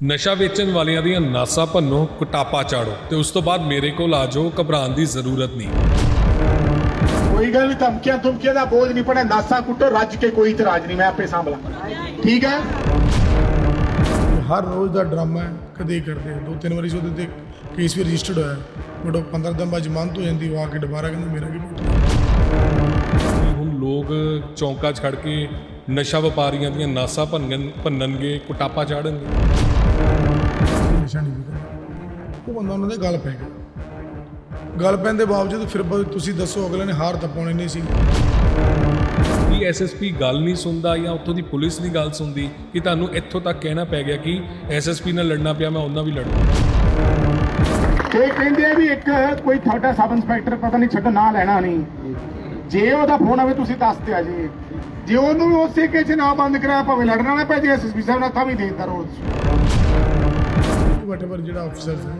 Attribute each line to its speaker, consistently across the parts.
Speaker 1: ਨਸ਼ਾ ਵੇਚਣ ਵਾਲਿਆਂ ਦੀਆਂ ਨਾਸਾਂ ਭੰਨੋ ਕੁਟਾਪਾ ਚਾੜੋ ਤੇ ਉਸ ਤੋਂ ਬਾਅਦ ਮੇਰੇ ਕੋਲ ਆ ਜਾਓ ਘਬਰਾਉਣ ਦੀ ਜ਼ਰੂਰਤ ਨਹੀਂ।
Speaker 2: ਕੋਈ ਗੱਲ ਨਹੀਂ ਧਮਕੀਆਂ ਧਮਕੀਆਂ ਦਾ ਬੋਝ ਨਹੀਂ ਪੜਾ ਨਾਸਾ ਕੁੱਟੋ ਰੱਜ ਕੇ ਕੋਈ ਇਤਰਾਜ਼ ਨਹੀਂ ਮੈਂ ਆਪੇ ਸੰਭਲਾਂ ਠੀਕ ਹੈ?
Speaker 3: ਹਰ ਰੋਜ਼ ਦਾ ਡਰਾਮਾ ਹੈ ਕਦੇ ਕਰਦੇ। ਦੋ ਤਿੰਨ ਵਾਰੀ ਉਹਦੇ ਤੇ ਕੇਸ ਵੀ ਰਜਿਸਟਰਡ ਹੋਇਆ। ਬਟ ਉਹ 15 ਦਿਨ ਬਾਅਦ ਜ਼ਮਾਨਤ ਹੋ ਜਾਂਦੀ ਉਹ ਆ ਕੇ ਦੁਬਾਰਾ ਕਹਿੰਦਾ ਮੇਰਾ ਕੀ
Speaker 1: ਕਿ ਹੁਣ ਲੋਕ ਚੌਂਕਾਂ 'ਚ ਖੜ ਕੇ ਨਸ਼ਾ ਵਪਾਰੀਆਂ ਦੀਆਂ ਨਾਸਾਂ ਭੰਨਣ ਭੰਨਣਗੇ ਕੁਟਾਪਾ ਚਾੜਨਗੇ।
Speaker 3: ਨਸ਼ਾ ਨਹੀਂ ਵਿਕਦਾ ਉਹ ਬੰਦਾ ਉਹਨਾਂ ਦੇ ਗੱਲ ਪੈ ਗਿਆ। ਗੱਲ ਪੈਣ ਦੇ ਬਾਵਜੂਦ ਫਿਰ ਤੁਸੀਂ ਦੱਸੋ ਅਗਲੇ ਨੇ ਹਾਰ ਤਾਂ ਪਾਉਣੀ ਨਹੀਂ ਸੀ।
Speaker 1: ਕੀ ਐਸਐਸਪੀ ਗੱਲ ਨਹੀਂ ਸੁਣਦਾ ਜਾਂ ਉੱਥੋਂ ਦੀ ਪੁਲਿਸ ਨਹੀਂ ਗੱਲ ਸੁਣਦੀ ਕਿ ਤੁਹਾਨੂੰ ਇੱਥੋਂ ਤੱਕ ਕਹਿਣਾ ਪੈ ਗਿਆ ਕਿ ਐਸਐਸਪੀ ਨਾਲ ਲੜਨਾ ਪਿਆ ਮੈਂ ਉਹਨਾਂ ਵੀ ਲੜੂ
Speaker 2: ਇਹ ਕਹਿੰਦੇ ਆ ਵੀ ਇੱਕ ਕੋਈ ਤੁਹਾਡਾ ਸਬ ਇੰਸਪੈਕਟਰ ਪਤਾ ਨਹੀਂ ਛੱਡੋ ਨਾਂ ਲੈਣਾ ਨਹੀਂ। ਜੇ ਉਹਦਾ ਫੋਨ ਆਵੇ ਤੁਸੀਂ ਦੱਸ ਦਿਆ ਜੀ। ਜੇ ਉਹਨੂੰ ਵੀ ਉਸੇ ਕੇਸ ਨਾ ਬੰਦ ਕਰਾਇਆ ਭਾਵੇਂ ਲੜਨਾ ਨਾ ਪੈ ਜੇ ਐਸਐਸਪੀ ਸਾਹਿਬ ਨਾਲ ਤਾਂ ਵੀ ਦੇਦਾ ਰੋਜ਼
Speaker 3: ਵਟਐਵਰ ਜਿਹੜਾ ਅਫਸਰ ਹੈ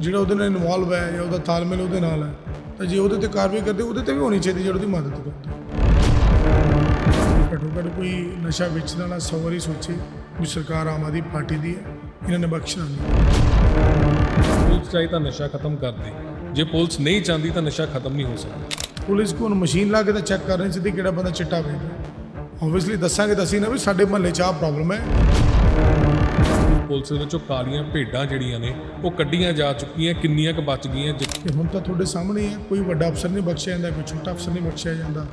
Speaker 3: ਜਿਹੜਾ ਉਹਦੇ ਨਾਲ ਇਨਵੋਲਵ ਹੈ ਜਾਂ ਉਹਦਾ ਤਾਲਮੇਲ ਉਹਦੇ ਨਾਲ ਹੈ ਤਾਂ ਜੇ ਉਹਦੇ ਤੇ ਕਾਰਵਾਈ ਕਰਦੇ ਉਹਦੇ ਤੇ ਵੀ ਹੋਣੀ ਚਾਹੀਦੀ ਜਿਹੜਾ ਉਹਦੀ ਮਦਦ ਕਰਦੇ। ਘੱਟੋ ਘੱਟ ਕੋਈ ਨਸ਼ਾ ਵੇਚਣ ਵਾਲਾ ਸੌ ਵਾਰੀ ਸੋਚੇ ਵੀ ਸਰਕਾਰ ਆਮ ਆਦਮੀ ਪਾਰਟੀ ਦੀ ਹੈ ਇਹਨਾਂ ਨੇ ਬਖਸ਼ਣਾ ਨਹੀਂ।
Speaker 1: ਪੁਲਿਸ ਚਾਹੀ ਤਾਂ ਨਸ਼ਾ ਖਤਮ ਕਰ ਦੇ ਜੇ ਪੁਲਿਸ ਨਹੀਂ ਚਾਹੁੰਦੀ ਤਾਂ ਨਸ਼ਾ ਖਤਮ ਨਹੀਂ ਹੋ ਸਕਦਾ।
Speaker 3: ਪੁਲਿਸ ਕੋਲ ਮਸ਼ੀਨ ਲਾ ਕੇ ਤਾਂ ਚੈੱਕ ਕਰ ਰਹੀ ਸੀ ਕਿਹੜਾ ਬੰਦਾ ਚਿੱਟਾ ਵੇਚਦਾ। ਆਬਵੀਅਸਲੀ ਦੱਸਾਂਗੇ ਤਾਂ ਅਸੀਂ ਨਾ ਵੀ ਸਾਡੇ ਮਹੱਲੇ 'ਚ ਆਹ ਪ੍ਰੋਬਲਮ ਹੈ।
Speaker 1: ਪੁਲਿਸ ਦੇ ਵਿੱਚੋਂ ਕਾਲੀਆਂ ਭੇਡਾਂ ਜਿਹੜੀਆਂ ਨੇ ਉਹ ਕੱਢੀਆਂ ਜਾ ਚੁੱਕੀਆਂ ਕਿੰਨੀਆਂ ਕੁ ਬਚ ਗਈਆਂ ਜਿ-
Speaker 3: ਕਿ ਹੁਣ ਤਾਂ ਤੁਹਾਡੇ ਸਾਹਮਣੇ ਹੀ ਹੈ ਕੋਈ ਵੱਡਾ ਅਫਸਰ ਨਹੀਂ ਬਖਸ਼ਿਆ ਜਾਂਦਾ ਕੋਈ ਛੋਟਾ ਅਫਸਰ ਨਹੀਂ ਬਖਸ਼ਿਆ ਜਾਂਦਾ।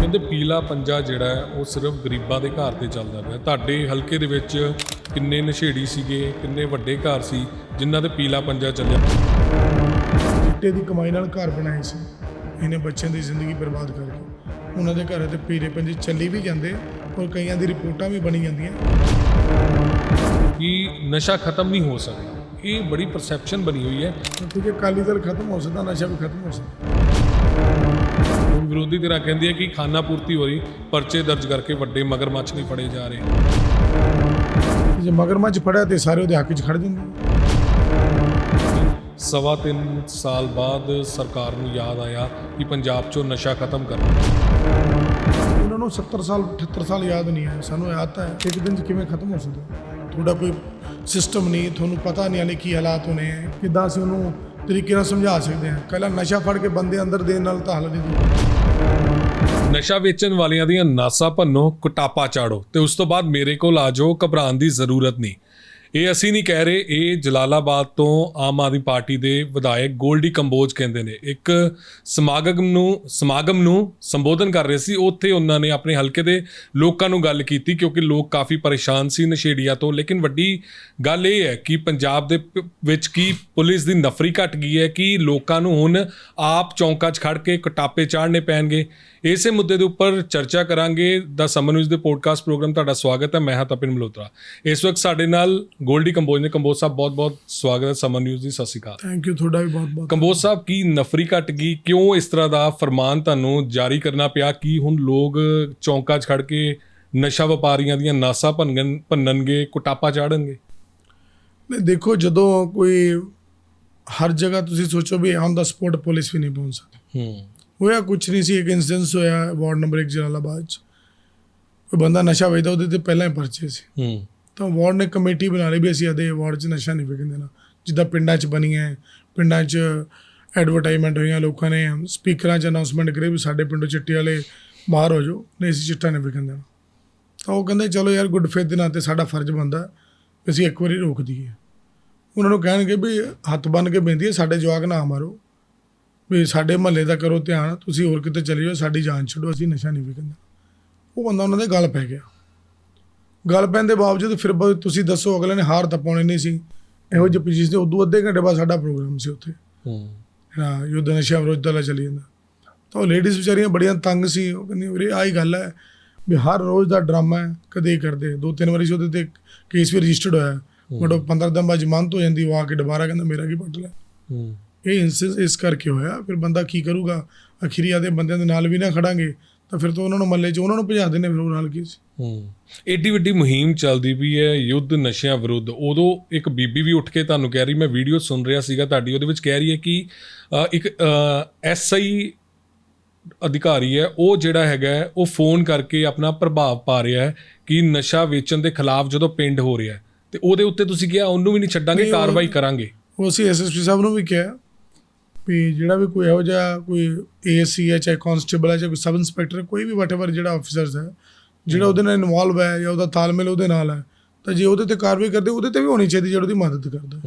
Speaker 1: ਕਹਿੰਦੇ ਪੀਲਾ ਪੰਜਾ ਜਿਹੜਾ ਹੈ ਉਹ ਸਿਰਫ ਗਰੀਬਾਂ ਦੇ ਘਰ ਤੇ ਚੱਲਦਾ ਪਿਆ। ਤੁਹਾਡੇ ਹਲਕੇ ਦੇ ਵਿੱਚ ਕਿੰਨੇ ਨਸ਼ੇੜੀ ਸੀਗੇ ਕਿੰਨੇ ਵੱਡੇ ਘਰ ਸੀ ਜਿਨ੍ਹਾਂ ਤੇ ਪੀਲਾ ਪੰਜਾ ਚੱਲਿਆ?
Speaker 3: ਚਿੱਟੇ ਦੀ ਕਮਾਈ ਨਾਲ ਘਰ ਬਣਾਏ ਸੀ। ਇਹਨੇ ਬੱਚਿਆਂ ਦੀ ਜ਼ਿੰਦਗੀ ਬਰਬਾਦ ਕਰਕੇ ਉਹਨਾਂ ਦੇ ਘਰਾਂ ਤੇ ਪੀਰੇ ਪੰਜੇ ਚੱਲੀ ਵੀ ਜਾਂਦੇ ਔਰ ਕਈਆਂ ਦੀ ਰਿਪੋਰਟਾਂ ਵੀ ਬਣੀ ਜਾਂਦੀਆਂ।
Speaker 1: ਕਿ ਨਸ਼ਾ ਖਤਮ ਨਹੀਂ ਹੋ ਸਕਦਾ ਇਹ ਬੜੀ ਪਰਸੈਪਸ਼ਨ ਬਣੀ ਹੋਈ ਹੈ।
Speaker 3: ਕਿਉਂਕਿ ਅਕਾਲੀ ਦਲ ਖਤਮ ਹੋ ਸਕਦਾ ਨਸ਼ਾ ਵੀ ਖਤਮ ਹੋ ਸਕਦਾ।
Speaker 1: ਵਿਰੋਧੀ ਧਿਰਾਂ ਕਹਿੰਦੀ ਹੈ ਕਿ ਖਾਨਾ ਪੂਰਤੀ ਹੋ ਰਹੀ ਪਰਚੇ ਦਰਜ ਕਰਕੇ ਵੱਡੇ ਮਗਰਮੱਛ ਨਹੀਂ ਫੜੇ ਜਾ ਰਹੇ।
Speaker 3: ਜੇ ਮਗਰਮੱਛ ਫੜਿਆ ਤੇ ਸਾਰੇ ਉਹਦੇ ਹੱਕ 'ਚ ਖੜ ਜਾਂਦੇ।
Speaker 1: ਸਵਾ ਤਿੰਨ ਸਾਲ ਬਾਅਦ ਸਰਕਾਰ ਨੂੰ ਯਾਦ ਆਇਆ ਕਿ ਪੰਜਾਬ 'ਚੋਂ ਨਸ਼ਾ ਖਤਮ ਕਰਨਾ।
Speaker 3: ਉਹਨਾਂ 70 ਸਾਲ 78 ਸਾਲ ਯਾਦ ਨਹੀਂ ਹੈ ਸਾਨੂੰ ਯਾਦ ਤਾਂ ਹੈ ਇੱਕ ਦਿਨ 'ਚ ਕਿਵੇਂ ਖਤਮ ਹੋ ਸਕਦਾ ਤੁਹਾਡਾ ਕੋਈ ਸਿਸਟਮ ਨਹੀਂ, ਤੁਹਾਨੂੰ ਪਤਾ ਨਹੀਂ ਹਾਲੇ ਕੀ ਹਾਲਾਤ ਹੋਣੇ ਹੈ। ਕਿੱਦਾਂ ਅਸੀਂ ਉਹਨੂੰ ਤਰੀਕੇ ਨਾਲ ਸਮਝਾ ਸਕਦੇ ਹਾਂ। ਕੱਲਾ ਨਸ਼ਾ ਫੜ ਕੇ ਬੰਦੇ ਅੰਦਰ ਦੇਣ ਨਾਲ ਤਾਂ ਹੱਲ ਨਹੀਂ ਦੂਗਾ
Speaker 1: ਨਸ਼ਾ ਵੇਚਣ ਵਾਲਿਆਂ ਦੀਆਂ ਨਾਸਾਂ ਭੰਨੋ, ਕੁਟਾਪਾ ਚਾੜੋ ਤੇ ਉਸ ਤੋਂ ਬਾਅਦ ਮੇਰੇ ਕੋਲ ਆ ਜਾਓ, ਘਬਰਾਉਣ ਦੀ ਜ਼ਰੂਰਤ ਨਹੀਂ। ਇਹ ਅਸੀਂ ਨਹੀਂ ਕਹਿ ਰਹੇ, ਇਹ ਜਲਾਲਾਬਾਦ ਤੋਂ ਆਮ ਆਦਮੀ ਪਾਰਟੀ ਦੇ ਵਿਧਾਇਕ ਗੋਲਡੀ ਕੰਬੋਜ ਕਹਿੰਦੇ ਨੇ। ਇੱਕ ਸਮਾਗਮ ਨੂੰ ਸਮਾਗਮ ਨੂੰ ਸੰਬੋਧਨ ਕਰ ਰਹੇ ਸੀ, ਉੱਥੇ ਉਹਨਾਂ ਨੇ ਆਪਣੇ ਹਲਕੇ ਦੇ ਲੋਕਾਂ ਨੂੰ ਗੱਲ ਕੀਤੀ, ਕਿਉਂਕਿ ਲੋਕ ਕਾਫੀ ਪਰੇਸ਼ਾਨ ਸੀ ਨਸ਼ੇੜੀਆਂ ਤੋਂ। ਲੇਕਿਨ ਵੱਡੀ ਗੱਲ ਇਹ ਹੈ ਕਿ ਪੰਜਾਬ ਦੇ ਪ- ਵਿੱਚ ਕੀ ਪੁਲਿਸ ਦੀ ਨਫਰੀ ਘਟ ਗਈ ਹੈ, ਕਿ ਲੋਕਾਂ ਨੂੰ ਹੁਣ ਆਪ ਚੌਂਕਾਂ 'ਚ ਖੜ ਕੇ ਕਟਾਪੇ ਚਾੜਨੇ ਪੈਣਗੇ? ਇਸੇ ਮੁੱਦੇ ਦੇ ਉੱਪਰ ਚਰਚਾ ਕਰਾਂਗੇ ਦਾ ਸਮਨ ਨਿਊਜ਼ ਦੇ ਪੋਡਕਾਸਟ ਪ੍ਰੋਗਰਾਮ ਤੁਹਾਡਾ ਸਵਾਗਤ ਹੈ ਮੈਂ ਹਾਂ ਤਪਿਨ ਮਲਹੋਤਰਾ। ਇਸ ਵਕਤ ਸਾਡੇ ਨਾਲ ਗੋਲਡੀ ਕੰਬੋਜ ਨੇ। ਕੰਬੋਜ ਸਾਹਿਬ ਬਹੁਤ-ਬਹੁਤ ਸਵਾਗਤ ਹੈ ਸਮਨ ਨਿਊਜ਼ ਦੀ ਸਤਿ ਸ਼੍ਰੀ ਅਕਾਲ।
Speaker 3: ਥੈਂਕ ਯੂ ਤੁਹਾਡਾ ਵੀ ਬਹੁਤ ਬਹੁਤ
Speaker 1: ਕੰਬੋਜ ਸਾਹਿਬ ਕੀ ਨਫਰੀ ਘਟ ਗਈ? ਕਿਉਂ ਇਸ ਤਰ੍ਹਾਂ ਦਾ ਫਰਮਾਨ ਤੁਹਾਨੂੰ ਜਾਰੀ ਕਰਨਾ ਪਿਆ? ਕਿ ਹੁਣ ਲੋਕ ਚੌਂਕਾਂ 'ਚ ਖੜ ਕੇ ਨਸ਼ਾ ਵਪਾਰੀਆਂ ਦੀਆਂ ਨਾਸਾਂ ਭੰਨਣ ਭੰਨਣਗੇ ਕੁਟਾਪਾ ਚਾੜਨਗੇ?
Speaker 3: ਨਹੀਂ ਦੇਖੋ ਜਦੋਂ ਕੋਈ ਹਰ ਜਗ੍ਹਾ ਤੁਸੀਂ ਸੋਚੋ ਵੀ ਔਨ ਦਾ ਸਪੋਰਟ ਪੁਲਿਸ ਵੀ ਨਹੀਂ ਪਹੁੰਚ ਸਕਦੀ।
Speaker 1: ਹੂੰ।
Speaker 3: ਹੋਇਆ ਕੁਛ ਨਹੀਂ ਸੀ ਇੱਕ ਇਨਸੀਡੈਂਸ ਹੋਇਆ ਵਾਰਡ ਨੰਬਰ 1 ਜਲਾਲਾਬਾਦ ਚ। ਕੋਈ ਬੰਦਾ ਨਸ਼ਾ ਵੇਚਦਾ ਉਹਦੇ ਤੇ ਪਹਿਲਾਂ ਹੀ ਪਰਚੇ ਸੀ।
Speaker 1: ਹੂੰ।
Speaker 3: ਤਾਂ ਵਾਰਡ ਨੇ ਕਮੇਟੀ ਬਣਾ ਲਈ ਵੀ ਅਸੀਂ ਆਦੇ ਵਾਰਡ 'ਚ ਨਸ਼ਾ ਨਹੀਂ ਵਿਕਣ ਦੇਣਾ। ਜਿੱਦਾਂ ਪਿੰਡਾਂ 'ਚ ਬਣੀ ਹੈ ਪਿੰਡਾਂ 'ਚ ਐਡਵਰਟਾਈਜ਼ਮੈਂਟ ਹੋਈਆਂ ਲੋਕਾਂ ਨੇ ਸਪੀਕਰਾਂ 'ਚ ਅਨਾਉਂਸਮੈਂਟ ਕਰੀ ਵੀ ਸਾਡੇ ਪਿੰਡੋਂ ਚਿੱਟੇ ਵਾਲੇ ਬਾਹਰ ਹੋ ਜਾਓ ਨਹੀਂ ਅਸੀਂ ਚਿੱਟਾ ਨਹੀਂ ਵਿਕਣ ਦੇਣਾ। ਤਾਂ ਉਹ ਕਹਿੰਦੇ ਚਲੋ ਯਾਰ ਗੁੱਡ ਫੇਥ ਦੇ ਨਾਤੇ ਸਾਡਾ ਫਰਜ਼ ਬਣਦਾ ਵੀ ਅਸੀਂ ਇੱਕ ਵਾਰੀ ਰੋਕ ਦਈਏ। ਉਹਨਾਂ ਨੂੰ ਕਹਿਣਗੇ ਵੀ ਹੱਥ ਬੰਨ ਕੇ ਬੇਨਤੀ ਹੈ ਸਾਡੇ ਜਵਾਕ ਨਾ ਮਾਰੋ। ਵੀ ਸਾਡੇ ਮਹੱਲੇ ਦਾ ਕਰੋ ਧਿਆਨ ਤੁਸੀਂ ਹੋਰ ਕਿਤੇ ਚਲੇ ਜਾਓ ਸਾਡੀ ਜਾਨ ਛੱਡੋ ਅਸੀਂ ਨਸ਼ਾ ਨਹੀਂ ਵਿਕਣ ਉਹ ਬੰਦਾ ਉਹਨਾਂ ਦੇ ਗੱਲ ਪੈ ਗਿਆ। ਗੱਲ ਪੈਣ ਦੇ ਬਾਵਜੂਦ ਫਿਰ ਤੁਸੀਂ ਦੱਸੋ ਅਗਲੇ ਨੇ ਹਾਰ ਤਾਂ ਪਾਉਣੀ ਨਹੀਂ ਸੀ। ਇਹੋ ਜਿਹੀ ਪੋਜੀਸ਼ਨ ਤੇ ਉਦੋਂ ਅੱਧੇ ਘੰਟੇ ਬਾਅਦ ਸਾਡਾ ਪ੍ਰੋਗਰਾਮ ਸੀ ਉੱਥੇ।
Speaker 1: ਹੂੰ।
Speaker 3: ਜਿਹੜਾ ਯੁੱਧ ਨਸ਼ਾ ਵਿਰੋਧ ਦਾ ਚੱਲੀ ਜਾਂਦਾ। ਤਾਂ ਉਹ ਲੇਡੀਜ਼ ਵਿਚਾਰੀਆਂ ਬੜੀਆਂ ਤੰਗ ਸੀ ਉਹ ਕਹਿੰਦੀ ਵੀਰੇ ਆਹੀ ਗੱਲ ਹੈ ਵੀ ਹਰ ਰੋਜ਼ ਦਾ ਡਰਾਮਾ ਹੈ ਕਦੇ ਹੀ ਕਰਦੇ ਦੋ ਤਿੰਨ ਵਾਰੀ ਉਹਦੇ ਤੇ ਕੇਸ ਵੀ ਰਜਿਸਟਰਡ ਹੋਇਆ। ਬਟ ਉਹ 15 ਦਿਨ ਬਾਅਦ ਜ਼ਮਾਨਤ ਹੋ ਜਾਂਦੀ ਉਹ ਆ ਕੇ ਦੁਬਾਰਾ ਕਹਿੰਦਾ ਮੇਰਾ ਕੀ ਪੱਟ ਲੈ
Speaker 1: ਹੂੰ।
Speaker 3: ਇਹ ਇੰਸਿਸ ਇਸ ਕਰਕੇ ਹੋਇਆ ਫਿਰ ਬੰਦਾ ਕੀ ਕਰੂਗਾ? ਅਖੀਰੀ ਆਦੇ ਬੰਦਿਆਂ ਦੇ ਨਾਲ ਵੀ ਨਾ ਖੜਾਂਗੇ ਤਾਂ ਫਿਰ ਤਾਂ ਉਹਨਾਂ ਨੂੰ ਮੱਲੇ 'ਚ ਉਹਨਾਂ ਨੂੰ ਭਜਾ ਦਿੰਦੇ ਫਿਰ ਉਹ ਨਾਲ ਕੀ ਸੀ?
Speaker 1: ਹੂੰ। ਏਡੀ ਵੱਡੀ ਮੁਹਿੰਮ ਚੱਲਦੀ ਵੀ ਹੈ ਯੁੱਧ ਨਸ਼ਿਆਂ ਵਿਰੁੱਧ। ਉਦੋਂ ਇੱਕ ਬੀਬੀ ਵੀ ਉੱਠ ਕੇ ਤੁਹਾਨੂੰ ਕਹਿ ਰਹੀ ਮੈਂ ਵੀਡੀਓ ਸੁਣ ਰਿਹਾ ਸੀਗਾ ਤੁਹਾਡੀ ਉਹਦੇ ਵਿੱਚ ਕਹਿ ਰਹੀ ਹੈ ਕਿ ਇੱਕ ਐਸਆਈ ਅਧਿਕਾਰੀ ਹੈ ਉਹ ਜਿਹੜਾ ਹੈਗਾ ਉਹ ਫੋਨ ਕਰਕੇ ਆਪਣਾ ਪ੍ਰਭਾਵ ਪਾ ਰਿਹਾ ਹੈ ਕਿ ਨਸ਼ਾ ਵੇਚਣ ਦੇ ਖਿਲਾਫ ਜਦੋਂ ਪਿੰਡ ਹੋ ਰਿਹਾ ਤੇ ਉਹਦੇ ਉੱਤੇ ਤੁਸੀਂ ਕਿਹਾ ਉਹਨੂੰ ਵੀ ਨਹੀਂ ਛੱਡਾਂਗੇ ਕਾਰਵਾਈ ਕਰਾਂਗੇ।
Speaker 3: ਉਹ ਅਸੀਂ ਐਸਐਸਪੀ ਸਾਹਿਬ ਨੂੰ ਵੀ ਕਿਹਾ ਵੀ ਜਿਹੜਾ ਵੀ ਕੋਈ ਇਹੋ ਜਿਹਾ ਕੋਈ ਏਐਸਸੀ ਹੈ ਚਾਹੇ ਕਾਂਸਟੇਬਲ ਹੈ ਚਾਹੇ ਕੋਈ ਸਬ ਇੰਸਪੈਕਟਰ ਕੋਈ ਵੀ ਵਟਐਵਰ ਜਿਹੜਾ ਆਫੀਸਰਸ ਹੈ ਜਿਹੜਾ ਉਹਦੇ ਨਾਲ ਇਨਵੋਲਵ ਹੈ ਜਾਂ ਉਹਦਾ ਤਾਲਮੇਲ ਉਹਦੇ ਨਾਲ ਹੈ ਤਾਂ ਜੇ ਉਹਦੇ ਤੇ ਕਾਰਵਾਈ ਕਰਦੇ ਉਹਦੇ ਤੇ ਵੀ ਹੋਣੀ ਚਾਹੀਦੀ ਜਿਹੜਾ ਉਹਦੀ ਮਦਦ ਕਰਦਾ।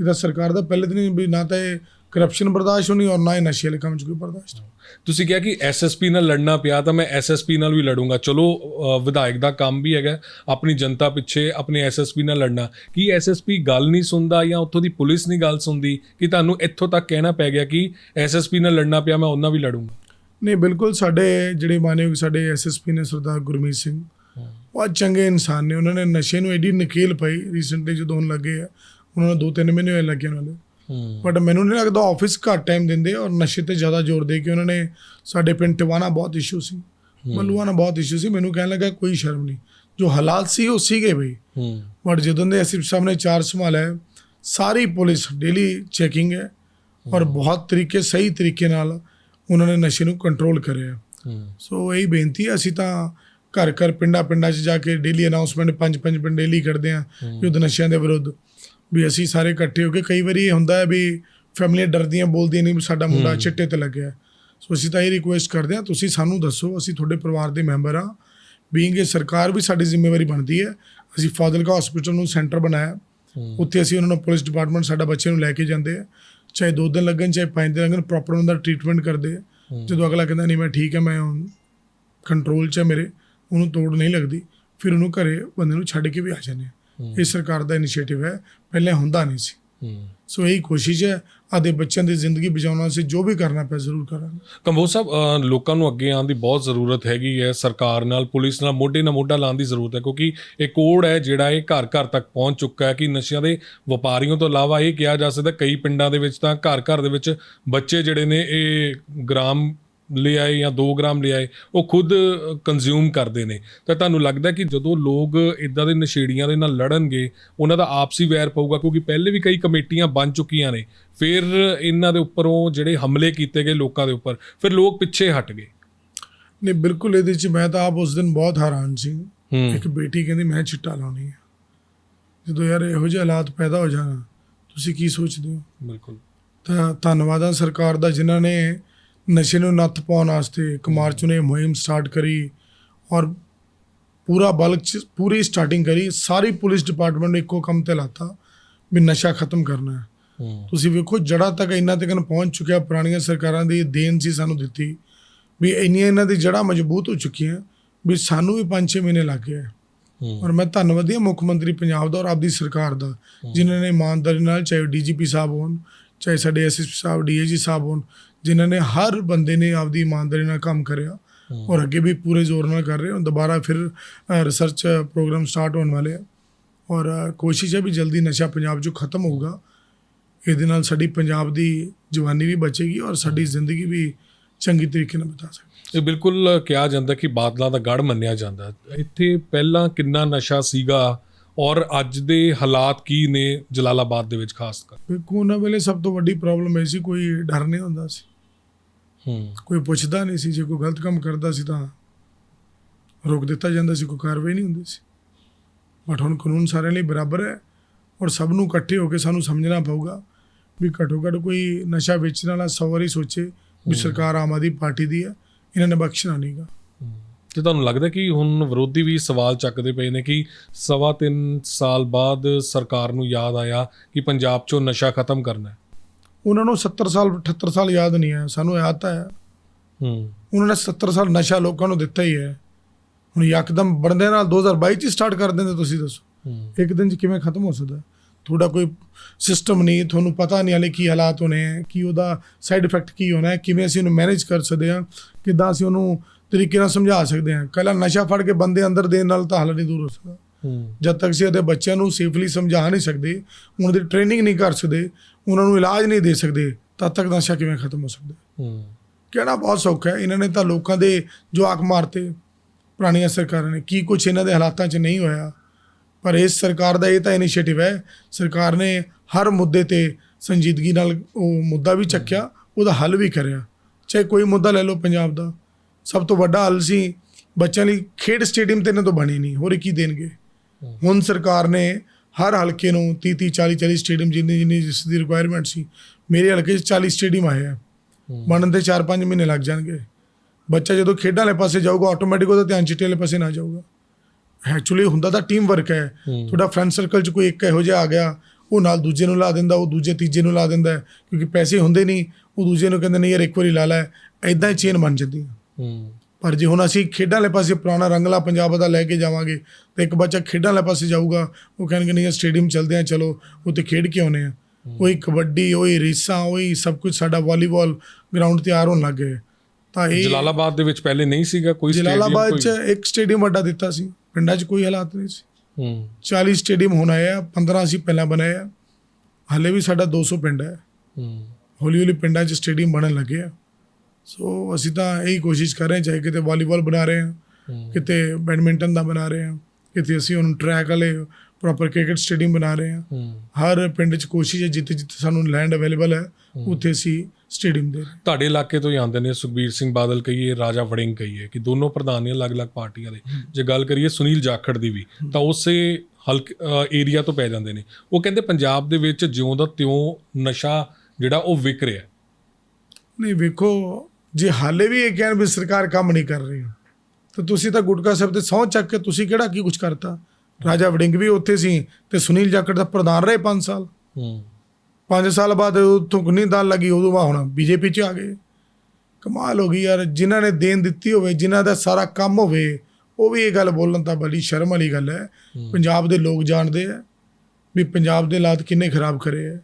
Speaker 3: ਇਹਦਾ ਸਰਕਾਰ ਦਾ ਪਹਿਲੇ ਦਿਨ ਵੀ ਨਾ ਤਾਂ ਇਹ ਕਰਪਸ਼ਨ ਬਰਦਾਸ਼ਤ ਹੋਣੀ ਔਰ ਨਾ ਹੀ ਨਸ਼ੇ ਵਾਲੇ ਕੰਮ 'ਚ ਕੋਈ ਬਰਦਾਸ਼ਤ
Speaker 1: ਤੁਸੀਂ ਕਿਹਾ ਕਿ ਐਸਐਸਪੀ ਨਾਲ ਲੜਨਾ ਪਿਆ ਤਾਂ ਮੈਂ ਐਸਐਸਪੀ ਨਾਲ ਵੀ ਲੜੂੰਗਾ। ਚਲੋ ਵਿਧਾਇਕ ਦਾ ਕੰਮ ਵੀ ਹੈਗਾ ਆਪਣੀ ਜਨਤਾ ਪਿੱਛੇ ਆਪਣੇ ਐਸਐਸਪੀ ਨਾਲ ਲੜਨਾ। ਕੀ ਐਸਐਸਪੀ ਗੱਲ ਨਹੀਂ ਸੁਣਦਾ ਜਾਂ ਉੱਥੋਂ ਦੀ ਪੁਲਿਸ ਨਹੀਂ ਗੱਲ ਸੁਣਦੀ? ਕਿ ਤੁਹਾਨੂੰ ਇੱਥੋਂ ਤੱਕ ਕਹਿਣਾ ਪੈ ਗਿਆ ਕਿ ਐਸਐਸਪੀ ਨਾਲ ਲੜਨਾ ਪਿਆ ਮੈਂ ਉਹਨਾਂ ਵੀ ਲੜੂੰਗਾ?
Speaker 3: ਨਹੀਂ ਬਿਲਕੁਲ ਸਾਡੇ ਜਿਹੜੇ ਮਾਨਯੋਗ ਸਾਡੇ ਐਸਐਸਪੀ ਨੇ ਸਰਦਾਰ ਗੁਰਮੀਤ ਸਿੰਘ ਬਹੁਤ ਚੰਗੇ ਇਨਸਾਨ ਨੇ। ਉਹਨਾਂ ਨੇ ਨਸ਼ੇ ਨੂੰ ਐਡੀ ਨਕੇਲ ਪਾਈ ਰੀਸੈਂਟਲੀ ਜਦੋਂ ਹੋਣ ਲੱਗੇ ਆ। ਉਹਨਾਂ ਨੂੰ ਦੋ ਤਿੰਨ ਮਹੀਨੇ ਹੋਏ ਲੱਗੇ ਉਹਨਾਂ ਨੂੰ ਬਟ ਮੈਨੂੰ ਨਹੀਂ ਲੱਗਦਾ ਆਫਿਸ ਘੱਟ ਟਾਈਮ ਦਿੰਦੇ ਔਰ ਨਸ਼ੇ ਤੇ ਜ਼ਿਆਦਾ ਜ਼ੋਰ ਦੇ ਕੇ ਉਹਨਾਂ ਨੇ ਸਾਡੇ ਪਿੰਡ ਟਿਵਾਣਾ ਬਹੁਤ ਇਸ਼ੂ ਸੀ। ਮਲੂਆਣਾ ਬਹੁਤ ਇਸ਼ੂ ਸੀ। ਮੈਨੂੰ ਕਹਿਣ ਲੱਗਾ ਕੋਈ ਸ਼ਰਮ ਨਹੀਂ। ਜੋ ਹਾਲਾਤ ਸੀ ਉਹ ਸੀਗੇ ਬਈ।
Speaker 1: ਹੂੰ।
Speaker 3: ਬਟ ਜਦੋਂ ਦੇ ਅਸੀਂ ਸਾਹਮਣੇ ਚਾਰ ਸੰਭਾਲਿਆ ਸਾਰੀ ਪੁਲਿਸ ਡੇਲੀ ਚੈਕਿੰਗ ਹੈ ਔਰ ਬਹੁਤ ਤਰੀਕੇ ਸਹੀ ਤਰੀਕੇ ਨਾਲ ਉਹਨਾਂ ਨੇ ਨਸ਼ੇ ਨੂੰ ਕੰਟਰੋਲ ਕਰਿਆ।
Speaker 1: ਹੂੰ।
Speaker 3: ਸੋ ਇਹੀ ਬੇਨਤੀ ਹੈ ਅਸੀਂ ਤਾਂ ਘਰ ਘਰ ਪਿੰਡਾਂ ਪਿੰਡਾਂ 'ਚ ਜਾ ਕੇ ਡੇਲੀ ਅਨਾਉਂਸਮੈਂਟ ਪੰਜ ਪੰਜ ਪਿੰਡ ਡੇਲੀ ਕਰਦੇ ਹਾਂ। ਯੁੱਧ ਨਸ਼ਿਆਂ ਦੇ ਵਿਰੁੱਧ। ਵੀ ਅਸੀਂ ਸਾਰੇ ਇਕੱਠੇ ਹੋ ਕੇ ਕਈ ਵਾਰੀ ਇਹ ਹੁੰਦਾ ਹੈ ਵੀ ਫੈਮਲੀਆਂ ਡਰਦੀਆਂ ਬੋਲਦੀਆਂ ਨਹੀਂ ਵੀ ਸਾਡਾ ਮੁੰਡਾ ਚਿੱਟੇ ਤੇ ਲੱਗਿਆ। ਸੋ ਅਸੀਂ ਤਾਂ ਇਹ ਰਿਕੁਐਸਟ ਕਰਦੇ ਹਾਂ ਤੁਸੀਂ ਸਾਨੂੰ ਦੱਸੋ ਅਸੀਂ ਤੁਹਾਡੇ ਪਰਿਵਾਰ ਦੇ ਮੈਂਬਰ ਹਾਂ। ਬੀਇੰਗ ਇਹ ਸਰਕਾਰ ਵੀ ਸਾਡੀ ਜ਼ਿੰਮੇਵਾਰੀ ਬਣਦੀ ਹੈ। ਅਸੀਂ ਫਾਜ਼ਿਲਕਾ ਹਸਪੀਟਲ ਨੂੰ ਸੈਂਟਰ ਬਣਾਇਆ ਉੱਥੇ ਅਸੀਂ ਉਹਨਾਂ ਨੂੰ ਪੁਲਿਸ ਡਿਪਾਰਟਮੈਂਟ ਸਾਡਾ ਬੱਚੇ ਨੂੰ ਲੈ ਕੇ ਜਾਂਦੇ ਆ ਚਾਹੇ ਦੋ ਦਿਨ ਲੱਗਣ ਚਾਹੇ ਪੰਜ ਦਿਨ ਲੱਗਣ ਪ੍ਰੋਪਰ ਉਹਨਾਂ ਦਾ ਟ੍ਰੀਟਮੈਂਟ ਕਰਦੇ ਆ ਜਦੋਂ ਅਗਲਾ ਕਹਿੰਦਾ ਨਹੀਂ ਮੈਂ ਠੀਕ ਹੈ ਮੈਂ ਕੰਟਰੋਲ 'ਚ ਹੈ ਮੇਰੇ ਉਹਨੂੰ ਤੋੜ ਨਹੀਂ ਲੱਗਦੀ। ਫਿਰ ਉਹਨੂੰ ਘਰੇ ਬੰਦੇ ਨੂੰ ਛੱਡ ਕੇ ਵੀ ਆ ਜਾਂਦੇ ਆ ਇਹ ਸਰਕਾਰ ਦਾ ਇਨੀਸ਼ੀਏਟਿਵ ਹੈ। ਪਹਿਲੇ ਹੁੰਦਾ ਨਹੀਂ ਸੀ। ਸੋ ਇਹੀ ਕੋਸ਼ਿਸ਼ ਹੈ ਆਦੇ ਬੱਚਿਆਂ ਦੀ ਜ਼ਿੰਦਗੀ ਬਚਾਉਣ ਸੀ ਜੋ ਵੀ ਕਰਨਾ ਪਿਆ ਜ਼ਰੂਰ ਕਰਾਂਗੇ।
Speaker 1: ਕੰਬੋਜ ਸਾਹਿਬ ਲੋਕਾਂ ਨੂੰ ਅੱਗੇ ਆਉਣ ਦੀ ਬਹੁਤ ਜ਼ਰੂਰਤ ਹੈਗੀ ਹੈ। ਸਰਕਾਰ ਨਾਲ ਪੁਲਿਸ ਨਾਲ ਮੋਢੇ ਨਾਲ ਮੋਢਾ ਲਾਉਣ ਦੀ ਜ਼ਰੂਰਤ ਹੈ ਕਿਉਂਕਿ ਇਹ ਕੋਡ ਹੈ ਜਿਹੜਾ ਇਹ ਘਰ ਘਰ ਤੱਕ ਪਹੁੰਚ ਚੁੱਕਾ ਹੈ ਕਿ ਨਸ਼ਿਆਂ ਦੇ ਵਪਾਰੀਆਂ ਤੋਂ ਇਲਾਵਾ ਇਹ ਕਿਹਾ ਜਾ ਸਕਦਾ ਕਈ ਪਿੰਡਾਂ ਦੇ ਵਿੱਚ ਤਾਂ ਘਰ ਘਰ ਦੇ ਵਿੱਚ ਬੱਚੇ ਜਿਹੜੇ ਨੇ ਇਹ ਗ੍ਰਾਮ ਲਿਆਏ ਜਾਂ 2 ਗ੍ਰਾਮ ਲਿਆਏ ਉਹ ਖੁਦ ਕੰਜ਼ਿਊਮ ਕਰਦੇ ਨੇ। ਤਾਂ ਤੁਹਾਨੂੰ ਲੱਗਦਾ ਕਿ ਜਦੋਂ ਲੋਕ ਇਦਾਂ ਦੇ ਨਸ਼ੇੜੀਆਂ ਦੇ ਨਾਲ ਲੜਨਗੇ ਉਹਨਾਂ ਦਾ ਆਪਸੀ ਵੈਰ ਪਊਗਾ ਕਿਉਂਕਿ ਪਹਿਲੇ ਵੀ ਕਈ ਕਮੇਟੀਆਂ ਬਣ ਚੁੱਕੀਆਂ ਨੇ। ਫਿਰ ਇਹਨਾਂ ਦੇ ਉੱਪਰੋਂ ਜਿਹੜੇ ਹਮਲੇ ਕੀਤੇ ਗਏ ਲੋਕਾਂ ਦੇ ਉੱਪਰ ਫਿਰ ਲੋਕ ਪਿੱਛੇ ਹਟ ਗਏ।
Speaker 3: ਨਹੀਂ ਬਿਲਕੁਲ ਇਹਦੇ 'ਚ ਮੈਂ ਤਾਂ ਆਪ ਉਸ ਦਿਨ ਬਹੁਤ ਹੈਰਾਨ ਸੀ। ਇੱਕ ਬੇਟੀ ਕਹਿੰਦੀ ਮੈਂ ਚਿੱਟਾ ਲਾਉਣੀ ਹੈ ਜਦੋਂ ਯਾਰ ਇਹੋ ਜਿਹੇ ਹਾਲਾਤ ਪੈਦਾ ਹੋ ਜਾਣ ਤੁਸੀਂ ਕੀ ਸੋਚਦੇ ਹੋ?
Speaker 1: ਬਿਲਕੁਲ।
Speaker 3: ਤਾਂ ਧੰਨਵਾਦ ਸਰਕਾਰ ਦਾ ਜਿਨ੍ਹਾਂ ਨੇ ਨਸ਼ੇ ਨੂੰ ਨੱਥ ਪਾਉਣ ਵਾਸਤੇ ਇੱਕ ਮਾਰਚ ਨੂੰ ਇਹ ਮੁਹਿੰਮ ਸਟਾਰਟ ਕਰੀ ਔਰ ਪੂਰਾ ਬਲਕ ਪੂਰੀ ਸਟਾਰਟਿੰਗ ਕਰੀ। ਸਾਰੀ ਪੁਲਿਸ ਡਿਪਾਰਟਮੈਂਟ ਨੇ ਇੱਕੋ ਕੰਮ ਤੇ ਲਾਤਾ ਵੀ ਨਸ਼ਾ ਖਤਮ ਕਰਨਾ ਹੈ। ਤੁਸੀਂ ਵੇਖੋ ਜੜਾ ਤੱਕ ਇੰਨਾ ਤੱਕ ਪਹੁੰਚ ਚੁੱਕਿਆ ਪੁਰਾਣੀਆਂ ਸਰਕਾਰਾਂ ਦੀ ਦੇਣ ਸੀ ਸਾਨੂੰ ਦਿੱਤੀ ਵੀ ਇੰਨੀਆਂ ਇਹਨਾਂ ਦੀ ਜੜਾ ਮਜ਼ਬੂਤ ਹੋ ਚੁੱਕੀਆਂ ਵੀ ਸਾਨੂੰ ਵੀ 5-6 ਮਹੀਨੇ ਲੱਗ ਗਏ। ਔਰ ਮੈਂ ਧੰਨਵਾਦੀ ਹਾਂ ਮੁੱਖ ਮੰਤਰੀ ਪੰਜਾਬ ਦਾ ਔਰ ਆਪਦੀ ਸਰਕਾਰ ਦਾ ਜਿਨ੍ਹਾਂ ਨੇ ਇਮਾਨਦਾਰੀ ਨਾਲ ਚਾਹੇ ਡੀਜੀਪੀ ਸਾਹਿਬ ਹੋਣ ਚਾਹੇ ਸਾਡੇ ਐਸਐਸਪੀ ਸਾਹਿਬ ਡੀਏਜੀ ਸਾਹਿਬ ਹੋਣ ਜਿਨ੍ਹਾਂ ਨੇ ਹਰ ਬੰਦੇ ਨੇ ਆਪਦੀ ਇਮਾਨਦਾਰੀ ਨਾਲ ਕੰਮ ਕਰਿਆ ਔਰ ਅੱਗੇ ਵੀ ਪੂਰੇ ਜ਼ੋਰ ਨਾਲ ਕਰ ਰਹੇ ਹਾਂ ਦੁਬਾਰਾ ਫਿਰ ਰਿਸਰਚ ਪ੍ਰੋਗਰਾਮ ਸਟਾਰਟ ਹੋਣ ਵਾਲੇ ਆ। ਔਰ ਕੋਸ਼ਿਸ਼ ਹੈ ਵੀ ਜਲਦੀ ਨਸ਼ਾ ਪੰਜਾਬ 'ਚੋਂ ਖਤਮ ਹੋਊਗਾ। ਇਹਦੇ ਨਾਲ ਸਾਡੀ ਪੰਜਾਬ ਦੀ ਜਵਾਨੀ ਵੀ ਬਚੇਗੀ ਔਰ ਸਾਡੀ ਜ਼ਿੰਦਗੀ ਵੀ ਚੰਗੀ ਤਰੀਕੇ ਨਾਲ ਬਤਾ ਸਕੇ
Speaker 1: ਇਹ ਬਿਲਕੁਲ ਕਿਹਾ ਜਾਂਦਾ ਕਿ ਬਾਦਲਾਂ ਦਾ ਗੜ ਮੰਨਿਆ ਜਾਂਦਾ। ਇੱਥੇ ਪਹਿਲਾਂ ਕਿੰਨਾ ਨਸ਼ਾ ਸੀਗਾ ਔਰ ਅੱਜ ਦੇ ਹਾਲਾਤ ਕੀ ਨੇ ਜਲਾਲਾਬਾਦ ਦੇ ਵਿੱਚ ਖਾਸ ਕਰ?
Speaker 3: ਵੇਖੋ ਉਹਨਾਂ ਵੇਲੇ ਸਭ ਤੋਂ ਵੱਡੀ ਪ੍ਰੋਬਲਮ ਇਹ ਸੀ ਕੋਈ ਡਰ ਨਹੀਂ ਹੁੰਦਾ ਸੀ। ਕੋਈ ਪੁੱਛਦਾ ਨਹੀਂ ਸੀ ਜੇ ਕੋਈ ਗਲਤ ਕੰਮ ਕਰਦਾ ਸੀ ਤਾਂ ਰੋਕ ਦਿੱਤਾ ਜਾਂਦਾ ਸੀ ਕੋਈ ਕਾਰਵਾਈ ਨਹੀਂ ਹੁੰਦੀ ਸੀ। ਬਟ ਹੁਣ ਕਾਨੂੰਨ ਸਾਰਿਆਂ ਲਈ ਬਰਾਬਰ ਹੈ ਔਰ ਸਭ ਨੂੰ ਇਕੱਠੇ ਹੋ ਕੇ ਸਾਨੂੰ ਸਮਝਣਾ ਪਊਗਾ ਵੀ ਘੱਟੋ ਘੱਟ ਕੋਈ ਨਸ਼ਾ ਵੇਚਣ ਵਾਲਾ ਸੌ ਵਾਰੀ ਸੋਚੇ ਵੀ ਸਰਕਾਰ ਆਮ ਆਦਮੀ ਪਾਰਟੀ ਦੀ ਹੈ ਇਹਨਾਂ ਨੇ ਬਖਸ਼ਣਾ ਨਹੀਂਗਾ
Speaker 1: ਤੇ ਤੁਹਾਨੂੰ ਲੱਗਦਾ ਕਿ ਹੁਣ ਵਿਰੋਧੀ ਵੀ ਸਵਾਲ ਚੱਕਦੇ ਪਏ ਨੇ ਕਿ ਸਵਾ ਤਿੰਨ ਸਾਲ ਬਾਅਦ ਸਰਕਾਰ ਨੂੰ ਯਾਦ ਆਇਆ ਕਿ ਪੰਜਾਬ 'ਚੋਂ ਨਸ਼ਾ ਖਤਮ ਕਰਨਾ ਹੈ?
Speaker 3: ਉਹਨਾਂ ਨੂੰ 70 ਸਾਲ 78 ਸਾਲ ਯਾਦ ਨਹੀਂ ਹੈ ਸਾਨੂੰ ਯਾਦ ਤਾਂ ਹੈ।
Speaker 1: ਹੂੰ।
Speaker 3: ਉਹਨਾਂ ਨੇ 70 ਸਾਲ ਨਸ਼ਾ ਲੋਕਾਂ ਨੂੰ ਦਿੱਤਾ ਹੀ ਹੈ। ਹੁਣ ਯਕਦਮ ਬਣਦੇ ਨਾਲ 2022 ਚ ਸਟਾਰਟ ਕਰ ਦਿੰਦੇ ਤੁਸੀਂ ਦੱਸੋ। ਇੱਕ ਦਿਨ ਚ ਕਿਵੇਂ ਖਤਮ ਹੋ ਸਕਦਾ? ਤੁਹਾਡਾ ਕੋਈ ਸਿਸਟਮ ਨਹੀਂ ਤੁਹਾਨੂੰ ਪਤਾ ਨਹੀਂ ਹਲੇ ਕੀ ਹਾਲਾਤ ਹੋਣੇ ਹੈ ਕੀ ਉਹਦਾ ਸਾਈਡ ਇਫੈਕਟ ਕੀ ਹੋਣਾ ਹੈ ਕਿਵੇਂ ਅਸੀਂ ਉਹਨੂੰ ਮੈਨੇਜ ਕਰ ਸਕਦੇ ਹਾਂ ਕਿੱਦਾਂ ਅਸੀਂ ਉਹਨੂੰ ਤਰੀਕੇ ਨਾਲ ਸਮਝਾ ਸਕਦੇ ਹਾਂ। ਕੱਲਾ ਨਸ਼ਾ ਫੜ ਕੇ ਬੰਦੇ ਅੰਦਰ ਦੇਣ ਨਾਲ ਤਾਂ ਹੱਲ ਨਹੀਂ ਦੂਰ ਹੋ ਸਕਦਾ। ਜਦ ਤੱਕ ਅਸੀਂ ਉਹਦੇ ਬੱਚਿਆਂ ਨੂੰ ਸੇਫਲੀ ਸਮਝਾ ਨਹੀਂ ਸਕਦੇ ਉਹਨਾਂ ਦੀ ਟ੍ਰੇਨਿੰਗ ਨਹੀਂ ਕਰ ਸਕਦੇ ਉਹਨਾਂ ਨੂੰ ਇਲਾਜ ਨਹੀਂ ਦੇ ਸਕਦੇ ਤਦ ਤੱਕ ਨਸ਼ਾ ਕਿਵੇਂ ਖਤਮ ਹੋ ਸਕਦਾ?
Speaker 1: ਹੂੰ।
Speaker 3: ਕਹਿਣਾ ਬਹੁਤ ਸੌਖਾ ਹੈ। ਇਹਨਾਂ ਨੇ ਤਾਂ ਲੋਕਾਂ ਦੇ ਜਵਾਕ ਮਾਰਤੇ ਪੁਰਾਣੀਆਂ ਸਰਕਾਰਾਂ ਨੇ। ਕੀ ਕੁਝ ਇਹਨਾਂ ਦੇ ਹਾਲਾਤਾਂ 'ਚ ਨਹੀਂ ਹੋਇਆ? ਪਰ ਇਸ ਸਰਕਾਰ ਦਾ ਇਹ ਤਾਂ ਇਨੀਸ਼ੀਏਟਿਵ ਹੈ ਸਰਕਾਰ ਨੇ ਹਰ ਮੁੱਦੇ ਤੇ ਸੰਜੀਦਗੀ ਨਾਲ ਉਹ ਮੁੱਦਾ ਵੀ ਚੱਕਿਆ ਉਹਦਾ ਹੱਲ ਵੀ ਕਰਿਆ। ਚਾਹੇ ਕੋਈ ਮੁੱਦਾ ਲੈ ਲਓ ਪੰਜਾਬ ਦਾ। ਸਭ ਤੋਂ ਵੱਡਾ ਹੱਲ ਸੀ ਬੱਚਿਆਂ ਲਈ ਖੇਡ ਸਟੇਡੀਅਮ ਤੇ ਇਹਨਾਂ ਤੋਂ ਬਣੀ ਨਹੀਂ ਹੋਰ ਕੀ ਦੇਣਗੇ? ਹੁਣ ਸਰਕਾਰ ਨੇ ਹਰ ਹਲਕੇ ਨੂੰ 30 30 40 40 ਸਟੇਡੀਅਮ ਜਿੰਨੀ ਜਿੰਨੀ ਜਿਸ ਦੀ ਰਿਕੁਆਇਰਮੈਂਟ ਸੀ ਮੇਰੇ ਹਲਕੇ 'ਚ 40 ਸਟੇਡੀਅਮ ਆਏ ਆ। ਬਣਨ ਦੇ 4-5 ਮਹੀਨੇ ਲੱਗ ਜਾਣਗੇ। ਬੱਚਾ ਜਦੋਂ ਖੇਡਾਂ ਵਾਲੇ ਪਾਸੇ ਜਾਊਗਾ ਆਟੋਮੈਟਿਕ ਉਹਦਾ ਧਿਆਨ ਚਿੱਟੇ ਵਾਲੇ ਪਾਸੇ ਨਾ ਜਾਊਗਾ। ਐਕਚੁਅਲੀ ਹੁੰਦਾ ਤਾਂ ਟੀਮ ਵਰਕ ਹੈ। ਤੁਹਾਡਾ ਫਰੈਂਡ ਸਰਕਲ 'ਚ ਕੋਈ ਇੱਕ ਇਹੋ ਜਿਹਾ ਆ ਗਿਆ ਉਹ ਨਾਲ ਦੂਜੇ ਨੂੰ ਲਾ ਦਿੰਦਾ ਉਹ ਦੂਜੇ ਤੀਜੇ ਨੂੰ ਲਾ ਦਿੰਦਾ ਕਿਉਂਕਿ ਪੈਸੇ ਹੁੰਦੇ ਨਹੀਂ ਉਹ ਦੂਜੇ ਨੂੰ ਕਹਿੰਦੇ ਨਹੀਂ ਯਾਰ ਇੱਕ ਵਾਰੀ ਲਾ ਲੈ। ਐਦਾਂ ਹੀ ਚੇਨ ਬਣ ਜਾਂਦੀ ਹੈ
Speaker 1: ਹੂੰ।
Speaker 3: ਪਰ ਜੇ ਹੁਣ ਅਸੀਂ ਖੇਡਾਂ ਵਾਲੇ ਪਾਸੇ ਪੁਰਾਣਾ ਰੰਗਲਾ ਪੰਜਾਬ ਦਾ ਲੈ ਕੇ ਜਾਵਾਂਗੇ ਤੇ ਇੱਕ ਬੱਚਾ ਖੇਡਾਂ ਵਾਲੇ ਪਾਸੇ ਜਾਊਗਾ ਉਹ ਕਹਿਣਗੇ ਨਹੀਂ ਸਟੇਡੀਅਮ ਚਲਦੇ ਆ ਚਲੋ ਉੱਥੇ ਖੇਡ ਕੇ ਆਉਨੇ ਆ। ਉਹੀ ਕਬੱਡੀ ਉਹੀ ਰੀਸਾਂ ਉਹੀ ਸਭ ਕੁਝ ਸਾਡਾ ਵਾਲੀਬਾਲ ਗਰਾਊਂਡ ਤਿਆਰ ਹੋਣ ਲੱਗ ਗਏ ਤਾਂ ਇਹ
Speaker 1: ਜਲਾਲਾਬਾਦ ਦੇ ਵਿੱਚ ਪਹਿਲੇ ਨਹੀਂ ਸੀਗਾ ਕੋਈ stadium,
Speaker 3: ਜਲਾਲਾਬਾਦ 'ਚ
Speaker 1: ਕੋਈ-
Speaker 3: ਇੱਕ ਸਟੇਡੀਅਮ ਵੱਡਾ ਦਿੱਤਾ ਸੀ ਪਿੰਡਾਂ 'ਚ ਕੋਈ ਹਾਲਾਤ ਨਹੀਂ ਸੀ।
Speaker 1: ਹੂੰ।
Speaker 3: 40 ਸਟੇਡੀਅਮ ਹੁਣ ਆਏ ਆ 15 ਅਸੀਂ ਪਹਿਲਾਂ ਬਣਾਏ ਆ। ਹਲੇ ਵੀ ਸਾਡਾ 200 ਪਿੰਡ ਹੈ।
Speaker 1: ਹੂੰ।
Speaker 3: ਹੌਲੀ ਹੌਲੀ ਪਿੰਡਾਂ 'ਚ ਸਟੇਡੀਅਮ ਬਣਨ ਲੱਗੇ ਆ। ਸੋ ਅਸੀਂ ਤਾਂ ਇਹੀ ਕੋਸ਼ਿਸ਼ ਕਰ ਰਹੇ ਹਾਂ ਚਾਹੇ ਕਿਤੇ ਵਾਲੀਬਾਲ ਬਣਾ ਰਹੇ ਹਾਂ ਕਿਤੇ ਬੈਡਮਿੰਟਨ ਦਾ ਬਣਾ ਰਹੇ ਹਾਂ ਕਿਤੇ ਅਸੀਂ ਹੁਣ ਟਰੈਕ ਵਾਲੇ ਪ੍ਰੋਪਰ ਕ੍ਰਿਕਟ ਸਟੇਡੀਅਮ ਬਣਾ ਰਹੇ ਹਾਂ। ਹਰ ਪਿੰਡ 'ਚ ਕੋਸ਼ਿਸ਼ ਹੈ ਜਿੱਥੇ ਜਿੱਥੇ ਸਾਨੂੰ ਲੈਂਡ ਅਵੇਲੇਬਲ ਹੈ ਉੱਥੇ ਅਸੀਂ ਸਟੇਡੀਅਮ ਦੇ।
Speaker 1: ਤੁਹਾਡੇ ਇਲਾਕੇ ਤੋਂ ਹੀ ਆਉਂਦੇ ਨੇ ਸੁਖਬੀਰ ਸਿੰਘ ਬਾਦਲ ਕਹੀਏ ਰਾਜਾ ਵੜਿੰਗ ਕਹੀਏ ਕਿ ਦੋਨੋਂ ਪ੍ਰਧਾਨ ਨੇ ਅਲੱਗ-ਅਲੱਗ ਪਾਰਟੀਆਂ ਦੇ। ਜੇ ਗੱਲ ਕਰੀਏ ਸੁਨੀਲ ਜਾਖੜ ਦੀ ਵੀ ਤਾਂ ਉਸੇ ਹਲਕ ਏਰੀਆ ਤੋਂ ਪੈ ਜਾਂਦੇ ਨੇ। ਉਹ ਕਹਿੰਦੇ ਪੰਜਾਬ ਦੇ ਵਿੱਚ ਜਿਉਂ ਦਾ ਤਿਉਂ ਨਸ਼ਾ ਜਿਹੜਾ ਉਹ ਵਿਕ ਰਿਹਾ।
Speaker 3: ਨਹੀਂ ਵੇਖੋ ਜੇ ਹਾਲੇ ਵੀ ਇਹ ਕਹਿਣ ਵੀ ਸਰਕਾਰ ਕੰਮ ਨਹੀਂ ਕਰ ਰਹੀ ਤਾਂ ਤੁਸੀਂ ਤਾਂ ਗੁਟਕਾ ਸਾਹਿਬ ਤੇ ਸਹੁੰ ਚੱਕ ਕੇ ਤੁਸੀਂ ਕਿਹੜਾ ਕੀ ਕੁਝ ਕਰਤਾ? ਰਾਜਾ ਵੜਿੰਗ ਵੀ ਉੱਥੇ ਸੀ ਤੇ ਸੁਨੀਲ ਜਾਖੜ ਦਾ ਪ੍ਰਧਾਨ ਰਹੇ 5 ਸਾਲ।
Speaker 1: ਹੂੰ।
Speaker 3: 5 ਸਾਲ ਬਾਅਦ ਉੱਥੋਂ ਗੁੰਨੀ ਦਾਲ ਲੱਗੀ ਉਦੋਂ ਬਾਅਦ ਹੁਣ ਬੀਜੇਪੀ 'ਚ ਆ ਗਏ। ਕਮਾਲ ਹੋ ਗਈ ਯਾਰ ਜਿਨ੍ਹਾਂ ਨੇ ਦੇਣ ਦਿੱਤੀ ਹੋਵੇ ਜਿਨ੍ਹਾਂ ਦਾ ਸਾਰਾ ਕੰਮ ਹੋਵੇ ਉਹ ਵੀ ਇਹ ਗੱਲ ਬੋਲਣ ਤਾਂ ਬੜੀ ਸ਼ਰਮ ਵਾਲੀ ਗੱਲ ਹੈ। ਪੰਜਾਬ ਦੇ ਲੋਕ ਜਾਣਦੇ ਆ ਵੀ ਪੰਜਾਬ ਦੇ ਹਾਲਾਤ ਕਿੰਨੇ ਖਰਾਬ ਕਰੇ ਆ।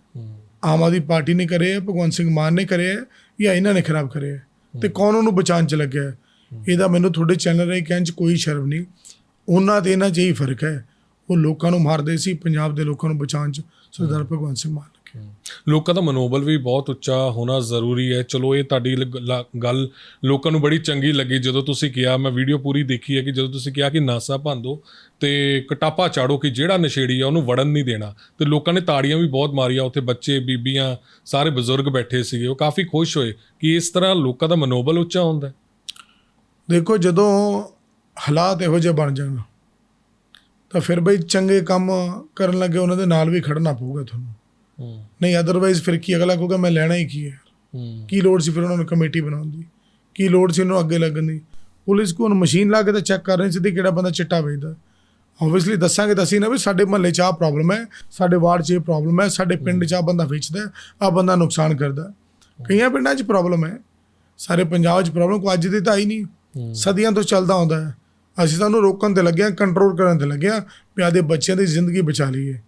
Speaker 3: ਆਮ ਆਦਮੀ ਪਾਰਟੀ ਨੇ ਕਰੇ ਭਗਵੰਤ ਸਿੰਘ ਮਾਨ ਨੇ ਕਰੇ ਹੈ ਜਾਂ ਇਹਨਾਂ ਨੇ ਖਰਾਬ ਕਰੇ ਹੈ ਤੇ ਕੌਣ ਉਹਨੂੰ ਬਚਾਉਣ ਚ ਲੱਗਿਆ ਇਹਦਾ ਮੈਨੂੰ ਤੁਹਾਡੇ ਚੈਨਲ ਰਾਹੀਂ ਕਹਿਣ ਚ ਕੋਈ ਸ਼ਰਮ ਨਹੀਂ। ਉਹਨਾਂ ਤੇ ਇਹਨਾਂ 'ਚ ਹੀ ਫ਼ਰਕ ਹੈ। ਉਹ ਲੋਕਾਂ ਨੂੰ ਮਾਰਦੇ ਸੀ, ਪੰਜਾਬ ਦੇ ਲੋਕਾਂ ਨੂੰ ਬਚਾਉਣ ਚ। ਸਰਦਾਰ ਭਗਵੰਤ ਸਿੰਘ ਮਾਨ।
Speaker 1: ਲੋਕਾਂ ਦਾ ਮਨੋਬਲ ਵੀ ਬਹੁਤ ਉੱਚਾ ਹੋਣਾ ਜ਼ਰੂਰੀ ਹੈ। ਚਲੋ, ਇਹ ਤੁਹਾਡੀ ਲ- ਗੱਲ ਲੋਕਾਂ ਨੂੰ ਬੜੀ ਚੰਗੀ ਲੱਗੀ। ਜਦੋਂ ਤੁਸੀਂ ਕਿਹਾ, ਮੈਂ ਵੀਡੀਓ ਪੂਰੀ ਦੇਖੀ ਹੈ ਕਿ ਜਦੋਂ ਤੁਸੀਂ ਕਿਹਾ ਕਿ ਨਾਸਾ ਭੰਦੋ ਤੇ ਕਟਾਪਾ ਚਾੜੋ ਕਿ ਜਿਹੜਾ ਨਸ਼ੇੜੀ ਆ, ਉਹਨੂੰ ਵੜਨ ਨਹੀਂ ਦੇਣਾ। ਤੇ ਲੋਕਾਂ ਨੇ ਤਾੜੀਆਂ ਵੀ ਬਹੁਤ ਮਾਰੀਆਂ। ਉੱਥੇ ਬੱਚੇ, ਬੀਬੀਆਂ, ਸਾਰੇ ਬਜ਼ੁਰਗ ਬੈਠੇ ਸੀਗੇ। ਉਹ ਕਾਫੀ ਖੁਸ਼ ਹੋਏ ਕਿ ਇਸ ਤਰ੍ਹਾਂ ਲੋਕਾਂ ਦਾ ਮਨੋਬਲ ਉੱਚਾ ਹੁੰਦਾ
Speaker 3: ਦੇਖੋ, ਜਦੋਂ ਹਾਲਾਤ ਇਹੋ ਜਿਹੇ ਬਣ ਜਾਣ, ਤਾਂ ਫਿਰ ਬਈ ਚੰਗੇ ਕੰਮ ਕਰਨ ਲੱਗੇ, ਉਹਨਾਂ ਦੇ ਨਾਲ ਵੀ ਖੜਨਾ ਪਊਗਾ ਤੁਹਾਨੂੰ। ਨਹੀਂ ਅਦਰਵਾਈਜ਼ ਫਿਰ ਕੀ ਅਗਲਾ ਕਹੂਗਾ ਮੈਂ ਲੈਣਾ ਹੀ ਕੀ ਹੈ? ਕੀ ਲੋੜ ਸੀ ਫਿਰ ਉਹਨਾਂ ਨੂੰ ਕਮੇਟੀ ਬਣਾਉਣ ਦੀ? ਕੀ ਲੋੜ ਸੀ ਉਹਨੂੰ ਅੱਗੇ ਲੱਗਣ ਦੀ? ਪੁਲਿਸ ਕੋਲ ਮਸ਼ੀਨ ਲਾ ਕੇ ਤਾਂ ਚੈੱਕ ਕਰ ਰਹੇ ਸੀ ਕਿਹੜਾ ਬੰਦਾ ਚਿੱਟਾ ਵੇਚਦਾ। ਆਬਵੀਅਸਲੀ ਦੱਸਾਂਗੇ ਤਾਂ ਅਸੀਂ ਨਾ ਵੀ ਸਾਡੇ ਮਹੱਲੇ 'ਚ ਆਹ ਪ੍ਰੋਬਲਮ ਹੈ ਸਾਡੇ ਵਾਰਡ 'ਚ ਇਹ ਪ੍ਰੋਬਲਮ ਹੈ ਸਾਡੇ ਪਿੰਡ 'ਚ ਆਹ ਬੰਦਾ ਵੇਚਦਾ ਆ ਬੰਦਾ ਨੁਕਸਾਨ ਕਰਦਾ। ਕਈਆਂ ਪਿੰਡਾਂ 'ਚ ਪ੍ਰੋਬਲਮ ਹੈ ਸਾਰੇ ਪੰਜਾਬ 'ਚ ਪ੍ਰੋਬਲਮ ਕੋਈ ਅੱਜ ਦੀ ਤਾਂ ਆਈ ਨਹੀਂ। ਸਦੀਆਂ ਤੋਂ ਚੱਲਦਾ ਆਉਂਦਾ ਹੈ। ਅਸੀਂ ਤਾਂ ਉਹਨੂੰ ਰੋਕਣ ਤੇ ਲੱਗੇ ਹਾਂ ਕੰਟਰੋਲ ਕਰਨ ਤੇ ਲੱਗੇ ਹਾਂ ਵੀ ਆਪਦੇ ਬੱਚਿਆਂ ਦੀ ਜ਼ਿੰਦਗੀ ਬਚਾ ਲਈਏ।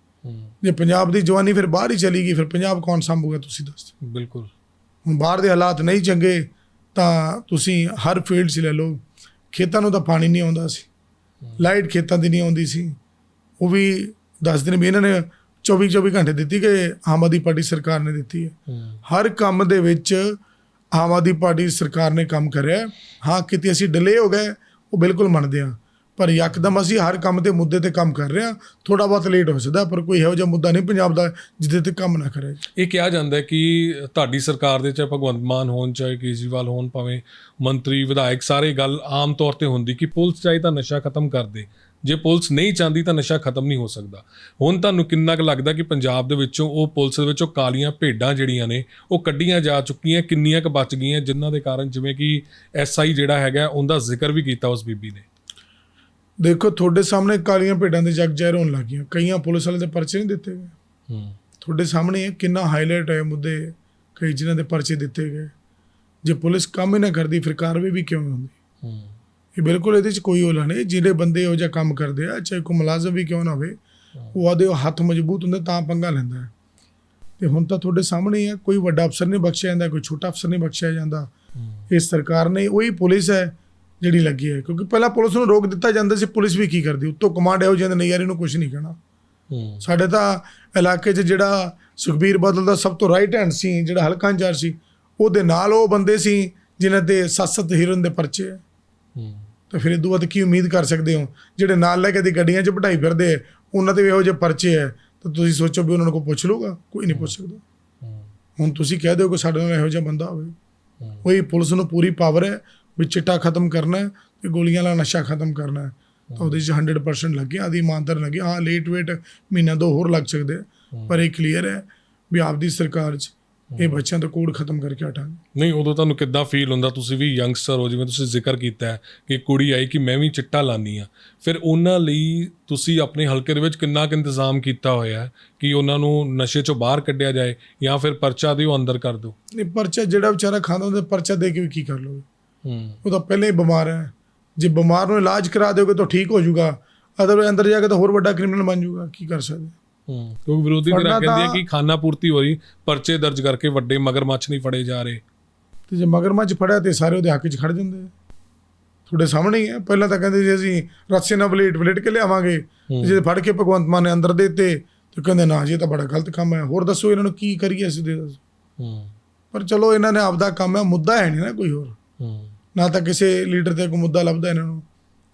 Speaker 3: ਜੇ ਪੰਜਾਬ ਦੀ ਜਵਾਨੀ ਫਿਰ ਬਾਹਰ ਹੀ ਚਲੀ ਗਈ ਫਿਰ ਪੰਜਾਬ ਕੌਣ ਸੰਭੂਗਾ ਤੁਸੀਂ ਦੱਸੋ
Speaker 1: ਬਿਲਕੁਲ।
Speaker 3: ਹੁਣ ਬਾਹਰ ਦੇ ਹਾਲਾਤ ਨਹੀਂ ਚੰਗੇ ਤਾਂ ਤੁਸੀਂ ਹਰ ਫੀਲਡ 'ਚ ਲੈ ਲਓ। ਖੇਤਾਂ ਨੂੰ ਤਾਂ ਪਾਣੀ ਨਹੀਂ ਆਉਂਦਾ ਸੀ। ਲਾਈਟ ਖੇਤਾਂ ਦੀ ਨਹੀਂ ਆਉਂਦੀ ਸੀ। ਉਹ ਵੀ ਦੱਸ ਦਿਨ ਵੀ ਇਹਨਾਂ ਨੇ 24 24 ਘੰਟੇ ਦਿੱਤੀ ਕਿ ਆਮ ਆਦਮੀ ਪਾਰਟੀ ਸਰਕਾਰ ਨੇ ਦਿੱਤੀ ਹੈ। ਹਰ ਕੰਮ ਦੇ ਵਿੱਚ ਆਮ ਆਦਮੀ ਪਾਰਟੀ ਸਰਕਾਰ ਨੇ ਕੰਮ ਕਰਿਆ। ਹੈ। ਕਿਤੇ ਅਸੀਂ ਡਿਲੇ ਹੋ ਗਏ ਉਹ ਬਿਲਕੁਲ ਮੰਨਦੇ ਹਾਂ। ਪਰ ਯਕਦਮ ਅਸੀਂ ਹਰ ਕੰਮ ਦੇ ਮੁੱਦੇ ਤੇ ਕੰਮ ਕਰ ਰਹੇ ਹਾਂ। ਥੋੜਾ ਬਹੁਤ ਲੇਟ ਹੋ ਸਕਦਾ, ਪਰ ਕੋਈ ਇਹੋ ਜਿਹਾ ਮੁੱਦਾ ਨਹੀਂ ਪੰਜਾਬ ਦਾ ਜਿਹਦੇ ਤੇ ਕੰਮ ਨਾ ਕਰੇ।
Speaker 1: ਇਹ ਕਿਹਾ ਜਾਂਦਾ ਹੈ ਕਿ ਤੁਹਾਡੀ ਸਰਕਾਰ ਦੇ ਚਾਹੇ ਭਗਵੰਤ ਮਾਨ ਹੋਣ, ਚਾਹੇ ਕੇਜਰੀਵਾਲ ਹੋਣ, ਭਾਵੇਂ ਮੰਤਰੀ, ਵਿਧਾਇਕ, ਸਾਰੇ ਗੱਲ ਆਮ ਤੌਰ ਤੇ ਹੁੰਦੀ ਕਿ ਪੁਲਿਸ ਚਾਹੇ ਤਾਂ ਨਸ਼ਾ ਖਤਮ ਕਰ ਦੇ। ਜੇ ਪੁਲਿਸ ਨਹੀਂ ਚਾਹੁੰਦੀ ਤਾਂ ਨਸ਼ਾ ਖਤਮ ਨਹੀਂ ਹੋ ਸਕਦਾ। ਹੁਣ ਤੁਹਾਨੂੰ ਕਿੰਨਾ ਕੁ ਲੱਗਦਾ ਕਿ ਪੰਜਾਬ ਦੇ ਵਿੱਚੋਂ ਉਹ ਪੁਲਿਸ ਦੇ ਵਿੱਚੋਂ ਕਾਲੀਆਂ ਭੇਡਾਂ ਜਿਹੜੀਆਂ ਨੇ, ਉਹ ਕੱਢੀਆਂ ਜਾ ਚੁੱਕੀਆਂ, ਕਿੰਨੀਆਂ ਕੁ ਬਚ ਗਈਆਂ, ਜਿਨ੍ਹਾਂ ਦੇ ਕਾਰਨ ਜਿਵੇਂ ਕਿ ਐਸਆਈ ਜਿਹੜਾ ਹੈਗਾ, ਉਹਦਾ ਜ਼ਿਕਰ ਵੀ ਕੀਤਾ ਉਸ ਬੀਬੀ ਨੇ।
Speaker 3: ਦੇਖੋ ਤੁਹਾਡੇ ਸਾਹਮਣੇ ਕਾਲੀਆਂ ਭੇਡਾਂ ਦੇ ਜਗ ਜ਼ਹਿਰ ਹੋਣ ਲੱਗੀਆਂ ਕਈਆਂ ਪੁਲਿਸ ਵਾਲੇ ਦੇ ਪਰਚੇ ਨਹੀਂ ਦਿੱਤੇ ਗਏ।
Speaker 1: ਹੂੰ।
Speaker 3: ਤੁਹਾਡੇ ਸਾਹਮਣੇ ਹੈ ਕਿੰਨਾ ਹਾਈਲਾਈਟ ਹੋਏ ਮੁੱਦੇ ਕਈ ਜਿਨ੍ਹਾਂ ਦੇ ਪਰਚੇ ਦਿੱਤੇ ਗਏ। ਜੇ ਪੁਲਿਸ ਕੰਮ ਹੀ ਨਾ ਕਰਦੀ ਫਿਰ ਕਾਰਵਾਈ ਵੀ ਕਿਉਂ ਹੁੰਦੀ?
Speaker 1: ਹੂੰ।
Speaker 3: ਇਹ ਬਿਲਕੁਲ ਇਹਦੇ 'ਚ ਕੋਈ ਹੋਲਾ ਨਹੀਂ। ਜਿਹੜੇ ਬੰਦੇ ਉਹ ਜਿਹਾ ਕੰਮ ਕਰਦੇ ਆ ਚਾਹੇ ਕੋਈ ਮੁਲਾਜ਼ਮ ਵੀ ਕਿਉਂ ਨਾ ਹੋਵੇ ਉਹ ਆਦੇ ਹੱਥ ਮਜ਼ਬੂਤ ਹੁੰਦੇ ਤਾਂ ਪੰਗਾ ਲੈਂਦਾ ਹੈ। ਤੇ ਹੁਣ ਤਾਂ ਤੁਹਾਡੇ ਸਾਹਮਣੇ ਹੀ ਹੈ ਕੋਈ ਵੱਡਾ ਅਫਸਰ ਨਹੀਂ ਬਖਸ਼ਿਆ ਜਾਂਦਾ ਕੋਈ ਛੋਟਾ ਅਫਸਰ ਨਹੀਂ ਬਖਸ਼ਿਆ ਜਾਂਦਾ। ਇਸ ਸਰਕਾਰ ਨੇ ਉਹੀ ਪੁਲਿਸ ਹੈ ਜਿਹੜੀ ਲੱਗੀ ਹੈ ਕਿਉਂਕਿ ਪਹਿਲਾਂ ਪੁਲਿਸ ਨੂੰ ਰੋਕ ਦਿੱਤਾ ਜਾਂਦਾ ਸੀ ਪੁਲਿਸ ਵੀ ਕੀ ਕਰਦੀ ਉੱਤੋਂ ਕਮਾਂਡ ਇਹੋ ਜਿਹੇ ਨਹੀਂ ਯਾਰ ਇਹਨੂੰ ਕੁਝ ਨਹੀਂ ਕਹਿਣਾ। ਸਾਡੇ ਤਾਂ ਇਲਾਕੇ 'ਚ ਜਿਹੜਾ ਸੁਖਬੀਰ ਬਾਦਲ ਦਾ ਸਭ ਤੋਂ ਰਾਈਟ ਹੈਂਡ ਸੀ ਜਿਹੜਾ ਹਲਕਾ ਇੰਚਾਰਜ ਸੀ ਉਹਦੇ ਨਾਲ ਉਹ ਬੰਦੇ ਸੀ ਜਿਨ੍ਹਾਂ ਤੇ ਸੱਤ ਹੀਰਨ ਦੇ ਪਰਚੇ ਤਾਂ ਫਿਰ ਇਦੋਂ ਬਾਅਦ ਕੀ ਉਮੀਦ ਕਰ ਸਕਦੇ ਹੋ? ਜਿਹੜੇ ਨਾਲ ਲੈ ਕੇ ਦੀ ਗੱਡੀਆਂ 'ਚ ਬਿਠਾਈ ਫਿਰਦੇ ਆ, ਉਹਨਾਂ ਤੇ ਵੀ ਇਹੋ ਜਿਹੇ ਪਰਚੇ ਹੈ ਤਾਂ ਤੁਸੀਂ ਸੋਚੋ ਵੀ ਉਹਨਾਂ ਨੂੰ ਕੋਈ ਪੁੱਛ ਲੂਗਾ ਕੋਈ ਨਹੀਂ ਪੁੱਛ ਸਕਦਾ।
Speaker 1: ਹੂੰ।
Speaker 3: ਹੁਣ ਤੁਸੀਂ ਕਹਿ ਦਿਓ ਕਿ ਸਾਡੇ ਨਾਲ ਇਹੋ ਜਿਹਾ ਬੰਦਾ ਹੋਵੇ। ਉਹੀ ਪੁਲਿਸ ਨੂੰ ਪੂਰੀ ਪਾਵਰ ਹੈ ਵੀ ਚਿੱਟਾ ਖਤਮ ਕਰਨਾ ਹੈ ਤੇ ਗੋਲੀਆਂ ਵਾਲਾ ਨਸ਼ਾ ਖਤਮ ਕਰਨਾ ਹੈ। ਤਾਂ ਉਹਦੇ 'ਚ 100% ਲੱਗੇ ਆਦੀ ਇਮਾਨਦਾਰ ਲੱਗੇ ਹਾਂ ਲੇਟ ਵੇਟ ਮਹੀਨਾ ਦੋ ਹੋਰ ਲੱਗ ਸਕਦੇ ਪਰ ਇਹ ਕਲੀਅਰ ਹੈ ਵੀ ਆਪਦੀ ਸਰਕਾਰ 'ਚ ਇਹ ਬੱਚਿਆਂ ਦਾ ਕੋਡ ਖਤਮ ਕਰਕੇ ਹਟਾਂਗੇ।
Speaker 1: ਨਹੀਂ ਉਦੋਂ ਤੁਹਾਨੂੰ ਕਿੱਦਾਂ ਫੀਲ ਹੁੰਦਾ? ਤੁਸੀਂ ਵੀ ਯੰਗਸਟਰ ਹੋ ਜਿਵੇਂ ਤੁਸੀਂ ਜ਼ਿਕਰ ਕੀਤਾ ਹੈ ਕਿ ਕੁੜੀ ਆਈ ਕਿ ਮੈਂ ਵੀ ਚਿੱਟਾ ਲਾਨੀ ਆ। ਫਿਰ ਉਹਨਾਂ ਲਈ ਤੁਸੀਂ ਆਪਣੇ ਹਲਕੇ ਦੇ ਵਿੱਚ ਕਿੰਨਾ ਕੁ ਇੰਤਜ਼ਾਮ ਕੀਤਾ ਹੋਇਆ ਹੈ ਕਿ ਉਹਨਾਂ ਨੂੰ ਨਸ਼ੇ ਚੋਂ ਬਾਹਰ ਕੱਢਿਆ ਜਾਏ ਜਾਂ ਫਿਰ ਪਰਚਾ ਦਿਓ ਅੰਦਰ ਕਰ ਦਿਓ?
Speaker 3: ਨਹੀਂ ਪਰਚਾ ਜਿਹੜਾ ਵਿਚਾਰਾ ਖਾਂਦਾ ਉਹਦਾ ਪਰਚਾ ਦੇ ਕੇ ਵੀ ਕੀ ਕਰ ਲੋਗੇ ਉਹ ਤਾਂ ਪਹਿਲੇ ਹੀ ਬਿਮਾਰ ਹੈ। ਜੇ ਬਿਮਾਰ ਨੂੰ ਇਲਾਜ ਕਰਾ ਦਿਓਗੇ ਤਾਂ ਠੀਕ ਹੋ ਜਾਊਗਾ। ਅਦਰ ਅੰਦਰ ਜਾ ਕੇ ਤਾਂ ਹੋਰ ਵੱਡਾ ਕ੍ਰਿਮੀਨਲ ਬਣ ਜਾਊਗਾ। ਕੀ ਕਰ ਸਕਦੇ?
Speaker 1: ਹੂੰ। ਕਿਉਂਕਿ ਵਿਰੋਧੀ ਧਿਰ ਕਹਿੰਦੀ ਹੈ
Speaker 3: ਤਾਂ-
Speaker 1: ਕਿ ਖਾਨਾ ਪੂਰਤੀ ਹੋ ਰਹੀ ਪਰਚੇ ਦਰਜ ਕਰਕੇ ਵੱਡੇ ਮਗਰਮੱਛ ਨਹੀਂ ਫੜੇ ਜਾ ਰਹੇ।
Speaker 3: ਤੇ ਜੇ ਮਗਰਮੱਛ ਫੜਿਆ ਤੇ ਸਾਰੇ ਉਹਦੇ ਹੱਕ 'ਚ ਖੜ ਜਾਂਦੇ ਆ। ਤੁਹਾਡੇ ਸਾਹਮਣੇ ਹੀ ਹੈ। ਪਹਿਲਾਂ ਤਾਂ ਕਹਿੰਦੇ ਸੀ ਅਸੀਂ ਰੱਸੇ ਨਾਲ ਵਲੇਟ ਵਲੇਟ ਕੇ ਲਿਆਵਾਂਗੇ। ਤੇ ਜੇ ਫੜ ਕੇ ਭਗਵੰਤ ਮਾਨ ਨੇ ਅੰਦਰ ਦੇਤੇ ਤੇ ਕਹਿੰਦੇ ਨਾ ਜੀ ਇਹ ਤਾਂ ਬੜਾ ਗਲਤ ਕੰਮ ਹੈ। ਹੋਰ ਦੱਸੋ ਇਹਨਾਂ ਨੂੰ ਕੀ ਕਰੀਏ ਅਸੀਂ ਦੇ ਦੱਸੋ।
Speaker 1: ਹੂੰ।
Speaker 3: ਪਰ ਚਲੋ ਇਹਨਾਂ ਨੇ ਆਪਦਾ ਕੰਮ ਹੈ ਮੁੱਦਾ ਹੈ ਨਹੀਂ ਨਾ ਕੋਈ ਹੋਰ।
Speaker 1: ਹੂੰ।
Speaker 3: ਨਾ ਤਾਂ ਕਿਸੇ ਲੀਡਰ ਤੇ ਕੋਈ ਮੁੱਦਾ ਲੱਭਦਾ ਇਹਨਾਂ ਨੂੰ।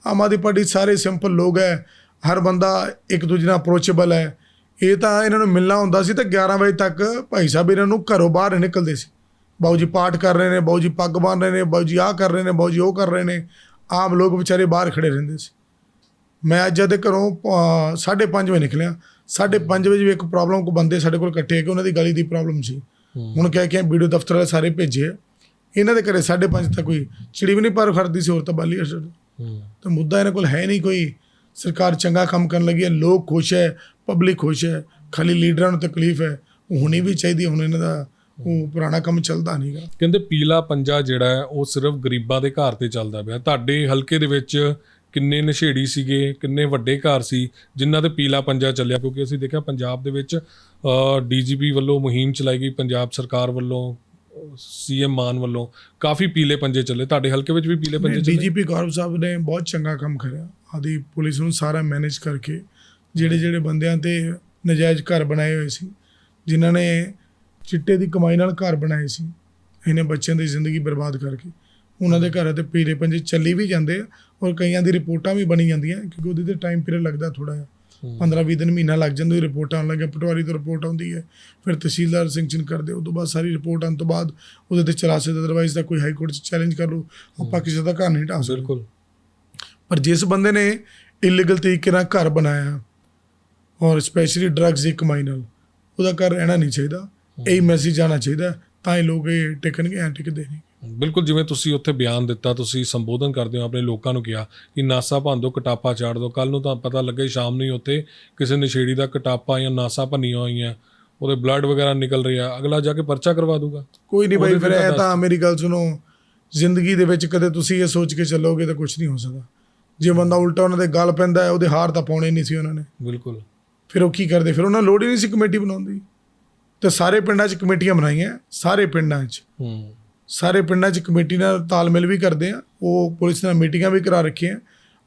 Speaker 3: ਆਮ ਆਦਮੀ ਪਾਰਟੀ ਸਾਰੇ ਸਿੰਪਲ ਲੋਕ ਹੈ ਹਰ ਬੰਦਾ ਇੱਕ ਦੂਜੇ ਨਾਲ ਅਪਰੋਚੇਬਲ ਹੈ। ਇਹ ਤਾਂ ਇਹਨਾਂ ਨੂੰ ਮਿਲਣਾ ਹੁੰਦਾ ਸੀ ਤਾਂ 11 ਵਜੇ ਤੱਕ ਭਾਈ ਸਾਹਿਬ ਇਹਨਾਂ ਨੂੰ ਘਰੋਂ ਬਾਹਰ ਨਹੀਂ ਨਿਕਲਦੇ ਸੀ। ਬਾਊ ਜੀ ਪਾਠ ਕਰ ਰਹੇ ਨੇ ਬਾਊ ਜੀ ਪੱਗ ਬੰਨ ਰਹੇ ਨੇ ਬਾਊ ਜੀ ਆਹ ਕਰ ਰਹੇ ਨੇ ਬਾਊ ਜੀ ਉਹ ਕਰ ਰਹੇ ਨੇ। ਆਮ ਲੋਕ ਵਿਚਾਰੇ ਬਾਹਰ ਖੜੇ ਰਹਿੰਦੇ ਸੀ। ਮੈਂ ਅੱਜ ਜਦ ਘਰੋਂ 5:30 ਵਜੇ ਨਿਕਲਿਆ। 5:30 ਵਜੇ ਵੀ ਇੱਕ ਪ੍ਰੋਬਲਮ ਕੋ ਬੰਦੇ ਸਾਡੇ ਕੋਲ ਇਕੱਠੇ ਆ ਕਿ ਉਹਨਾਂ ਦੀ ਗਲੀ ਦੀ ਪ੍ਰੋਬਲਮ ਸੀ। ਹੁਣ ਕਹਿ ਕੇ ਵੀਡੀਓ ਦਫ਼ਤਰ ਵਾਲੇ ਸਾਰੇ ਭੇਜੇ ਆ। ਇਹਨਾਂ ਦੇ ਘਰੇ 5:30 ਤੱਕ ਕੋਈ ਚਿੜੀ ਵੀ ਨਹੀਂ ਪਰ ਖੜਦੀ ਸੀ ਹੋਰ ਤਾਂ ਬਾਲੀ ਅਸਰ ਤਾਂ ਮੁੱਦਾ ਇਹਨਾਂ ਕੋਲ ਹੈ ਨਹੀਂ ਕੋਈ। ਸਰਕਾਰ ਚੰਗਾ ਕੰਮ ਕਰਨ ਲੱਗੀ ਹੈ ਲੋਕ ਖੁਸ਼ ਹੈ ਪਬਲਿਕ ਖੁਸ਼ ਹੈ ਖਾਲੀ ਲੀਡਰਾਂ ਨੂੰ ਤਕਲੀਫ ਹੈ ਉਹ ਹੋਣੀ ਵੀ ਚਾਹੀਦੀ ਹੁਣ ਇਹਨਾਂ ਦਾ ਉਹ ਪੁਰਾਣਾ ਕੰਮ ਚੱਲਦਾ ਨਹੀਂਗਾ
Speaker 1: ਕਹਿੰਦੇ ਪੀਲਾ ਪੰਜਾ ਜਿਹੜਾ ਹੈ ਉਹ ਸਿਰਫ ਗਰੀਬਾਂ ਦੇ ਘਰ ਤੇ ਚੱਲਦਾ ਪਿਆ। ਤੁਹਾਡੇ ਹਲਕੇ ਦੇ ਵਿੱਚ ਕਿੰਨੇ ਨਸ਼ੇੜੀ ਸੀਗੇ ਕਿੰਨੇ ਵੱਡੇ ਘਰ ਸੀ ਜਿਨ੍ਹਾਂ ਤੇ ਪੀਲਾ ਪੰਜਾ ਚੱਲਿਆ? ਕਿਉਂਕਿ ਅਸੀਂ ਦੇਖਿਆ ਪੰਜਾਬ ਦੇ ਵਿੱਚ ਡੀਜੀਪੀ ਵੱਲੋਂ ਮੁਹਿੰਮ ਚਲਾਈ ਗਈ ਪੰਜਾਬ ਸਰਕਾਰ ਵੱਲੋਂ ਸੀਐਮ ਮਾਨ ਵੱਲੋਂ ਕਾਫੀ ਪੀਲੇ ਪੰਜੇ ਚੱਲੇ। ਤੁਹਾਡੇ ਹਲਕੇ ਵਿੱਚ ਵੀ ਪੀਲੇ ਪੰਜੇ ਚੱਲੇ?
Speaker 3: ਡੀਜੀਪੀ ਗੌਰਵ ਸਾਹਿਬ ਨੇ ਬਹੁਤ ਚੰਗਾ ਕੰਮ ਕਰਿਆ। ਆਦੀ ਪੁਲਿਸ ਨੂੰ ਸਾਰਾ ਮੈਨੇਜ ਕਰਕੇ ਜਿਹੜੇ ਜਿਹੜੇ ਬੰਦਿਆਂ ਤੇ ਨਜਾਇਜ਼ ਘਰ ਬਣਾਏ ਹੋਏ ਸੀ ਜਿਨ੍ਹਾਂ ਨੇ ਚਿੱਟੇ ਦੀ ਕਮਾਈ ਨਾਲ ਘਰ ਬਣਾਏ ਸੀ ਇਹਨੇ ਬੱਚਿਆਂ ਦੀ ਜ਼ਿੰਦਗੀ ਬਰਬਾਦ ਕਰਕੇ। ਉਹਨਾਂ ਦੇ ਘਰਾਂ ਤੇ ਪੀਲੇ ਪੰਜੇ ਚੱਲੀ ਵੀ ਜਾਂਦੇ ਔਰ ਕਈਆਂ ਦੀ ਰਿਪੋਰਟਾਂ ਵੀ ਬਣੀ ਜਾਂਦੀਆਂ ਕਿਉਂਕਿ ਉਹਦੇ ਤੇ ਟਾਈਮ ਪੀਰੀਅਡ ਲੱਗਦਾ ਥੋੜਾ ਜਿਹਾ। 15 20 ਦਿਨ ਮਹੀਨਾ ਲੱਗ ਜਾਂਦਾ ਰਿਪੋਰਟ ਆਉਣ ਲੱਗੇ ਪਟਵਾਰੀ ਤੋਂ ਰਿਪੋਰਟ ਆਉਂਦੀ ਹੈ ਫਿਰ ਤਹਿਸੀਲਦਾਰ ਸੈਂਕਸ਼ਨ ਕਰਦੇ ਉਸ ਤੋਂ ਬਾਅਦ ਸਾਰੀ ਰਿਪੋਰਟ ਆਉਣ ਤੋਂ ਬਾਅਦ ਉਹਦੇ ਤੇ ਚਲਾ ਸਕਦੇ ਅਦਰਵਾਈਜ਼ ਤਾਂ ਕੋਈ ਹਾਈ ਕੋਰਟ 'ਚ ਚੈਲੰਜ ਕਰ ਲਓ ਆਪਾਂ ਕਿਸੇ ਦਾ ਘਰ ਨਹੀਂ ਢਾਹ ਸਕਦੇ।
Speaker 1: ਬਿਲਕੁਲ।
Speaker 3: ਪਰ ਜਿਸ ਬੰਦੇ ਨੇ ਇਲੀਗਲ ਤਰੀਕੇ ਨਾਲ ਘਰ ਬਣਾਇਆ ਔਰ ਸਪੈਸ਼ਲੀ ਡਰੱਗਸ ਦੀ ਕਮਾਈ ਨਾਲ ਉਹਦਾ ਘਰ ਰਹਿਣਾ ਨਹੀਂ ਚਾਹੀਦਾ ਇਹ ਮੈਸੇਜ ਜਾਣਾ ਚਾਹੀਦਾ ਤਾਂ ਹੀ ਲੋਕ ਇਹ ਟਿਕਣਗੇ ਐ ਟਿਕਦੇ ਨਹੀਂ।
Speaker 1: ਬਿਲਕੁਲ ਜਿਵੇਂ ਤੁਸੀਂ ਉੱਥੇ ਬਿਆਨ ਦਿੱਤਾ ਤੁਸੀਂ ਸੰਬੋਧਨ ਕਰਦੇ ਹੋ ਆਪਣੇ ਲੋਕਾਂ ਨੂੰ ਕਿਹਾ ਕਿ ਨਾਸਾ ਭੰਨ ਕਟਾਪਾ ਚਾੜ ਦਿਓ। ਕੱਲ ਨੂੰ ਤਾਂ ਪਤਾ ਲੱਗੇ ਸ਼ਾਮ ਨੂੰ ਹੀ ਉੱਥੇ ਕਿਸੇ ਨਸ਼ੇੜੀ ਦਾ ਕਟਾਪਾ ਜਾਂ ਨਾਸਾ ਭੰਨੀਆਂ ਹੋਈਆਂ। ਉਹਦੇ ਬਲੱਡ ਵਗੈਰਾ ਨਿਕਲ ਰਿਹਾ ਅਗਲਾ ਜਾ ਕੇ ਪਰਚਾ ਕਰਵਾ ਦੂਗਾ।
Speaker 3: ਕੋਈ ਨਹੀਂ ਬਾਈ ਫਿਰ ਇਹ ਤਾਂ ਮੇਰੀ ਗੱਲ ਸੁਣੋ ਜ਼ਿੰਦਗੀ ਦੇ ਵਿੱਚ ਕਦੇ ਤੁਸੀਂ ਇਹ ਸੋਚ ਕੇ ਚੱਲੋਗੇ ਤਾਂ ਕੁਝ ਨਹੀਂ ਹੋ ਸਕਦਾ। ਜੇ ਬੰਦਾ ਉਲਟਾ ਉਹਨਾਂ ਦੇ ਗੱਲ ਪੈਂਦਾ ਹੈ ਉਹਦੇ ਹਾਰ ਤਾਂ ਪਾਉਣੇ ਨਹੀਂ ਸੀ ਉਹਨਾਂ ਨੇ।
Speaker 1: ਬਿਲਕੁਲ।
Speaker 3: ਫਿਰ ਉਹ ਕੀ ਕਰਦੇ? ਫਿਰ ਉਹਨਾਂ ਲੋੜ ਹੀ ਨਹੀਂ ਸੀ ਕਮੇਟੀ ਬਣਾਉਣ ਦੀ। ਤੇ ਸਾਰੇ ਪਿੰਡਾਂ 'ਚ ਕਮੇਟੀਆਂ ਬਣਾਈਆਂ ਸਾਰੇ ਪਿੰਡਾਂ 'ਚ।
Speaker 1: ਹੂੰ।
Speaker 3: ਸਾਰੇ ਪਿੰਡਾਂ 'ਚ ਕਮੇਟੀ ਨਾਲ ਤਾਲਮੇਲ ਵੀ ਕਰਦੇ ਆ ਉਹ ਪੁਲਿਸ ਨਾਲ ਮੀਟਿੰਗਾਂ ਵੀ ਕਰਾ ਰੱਖੀਆਂ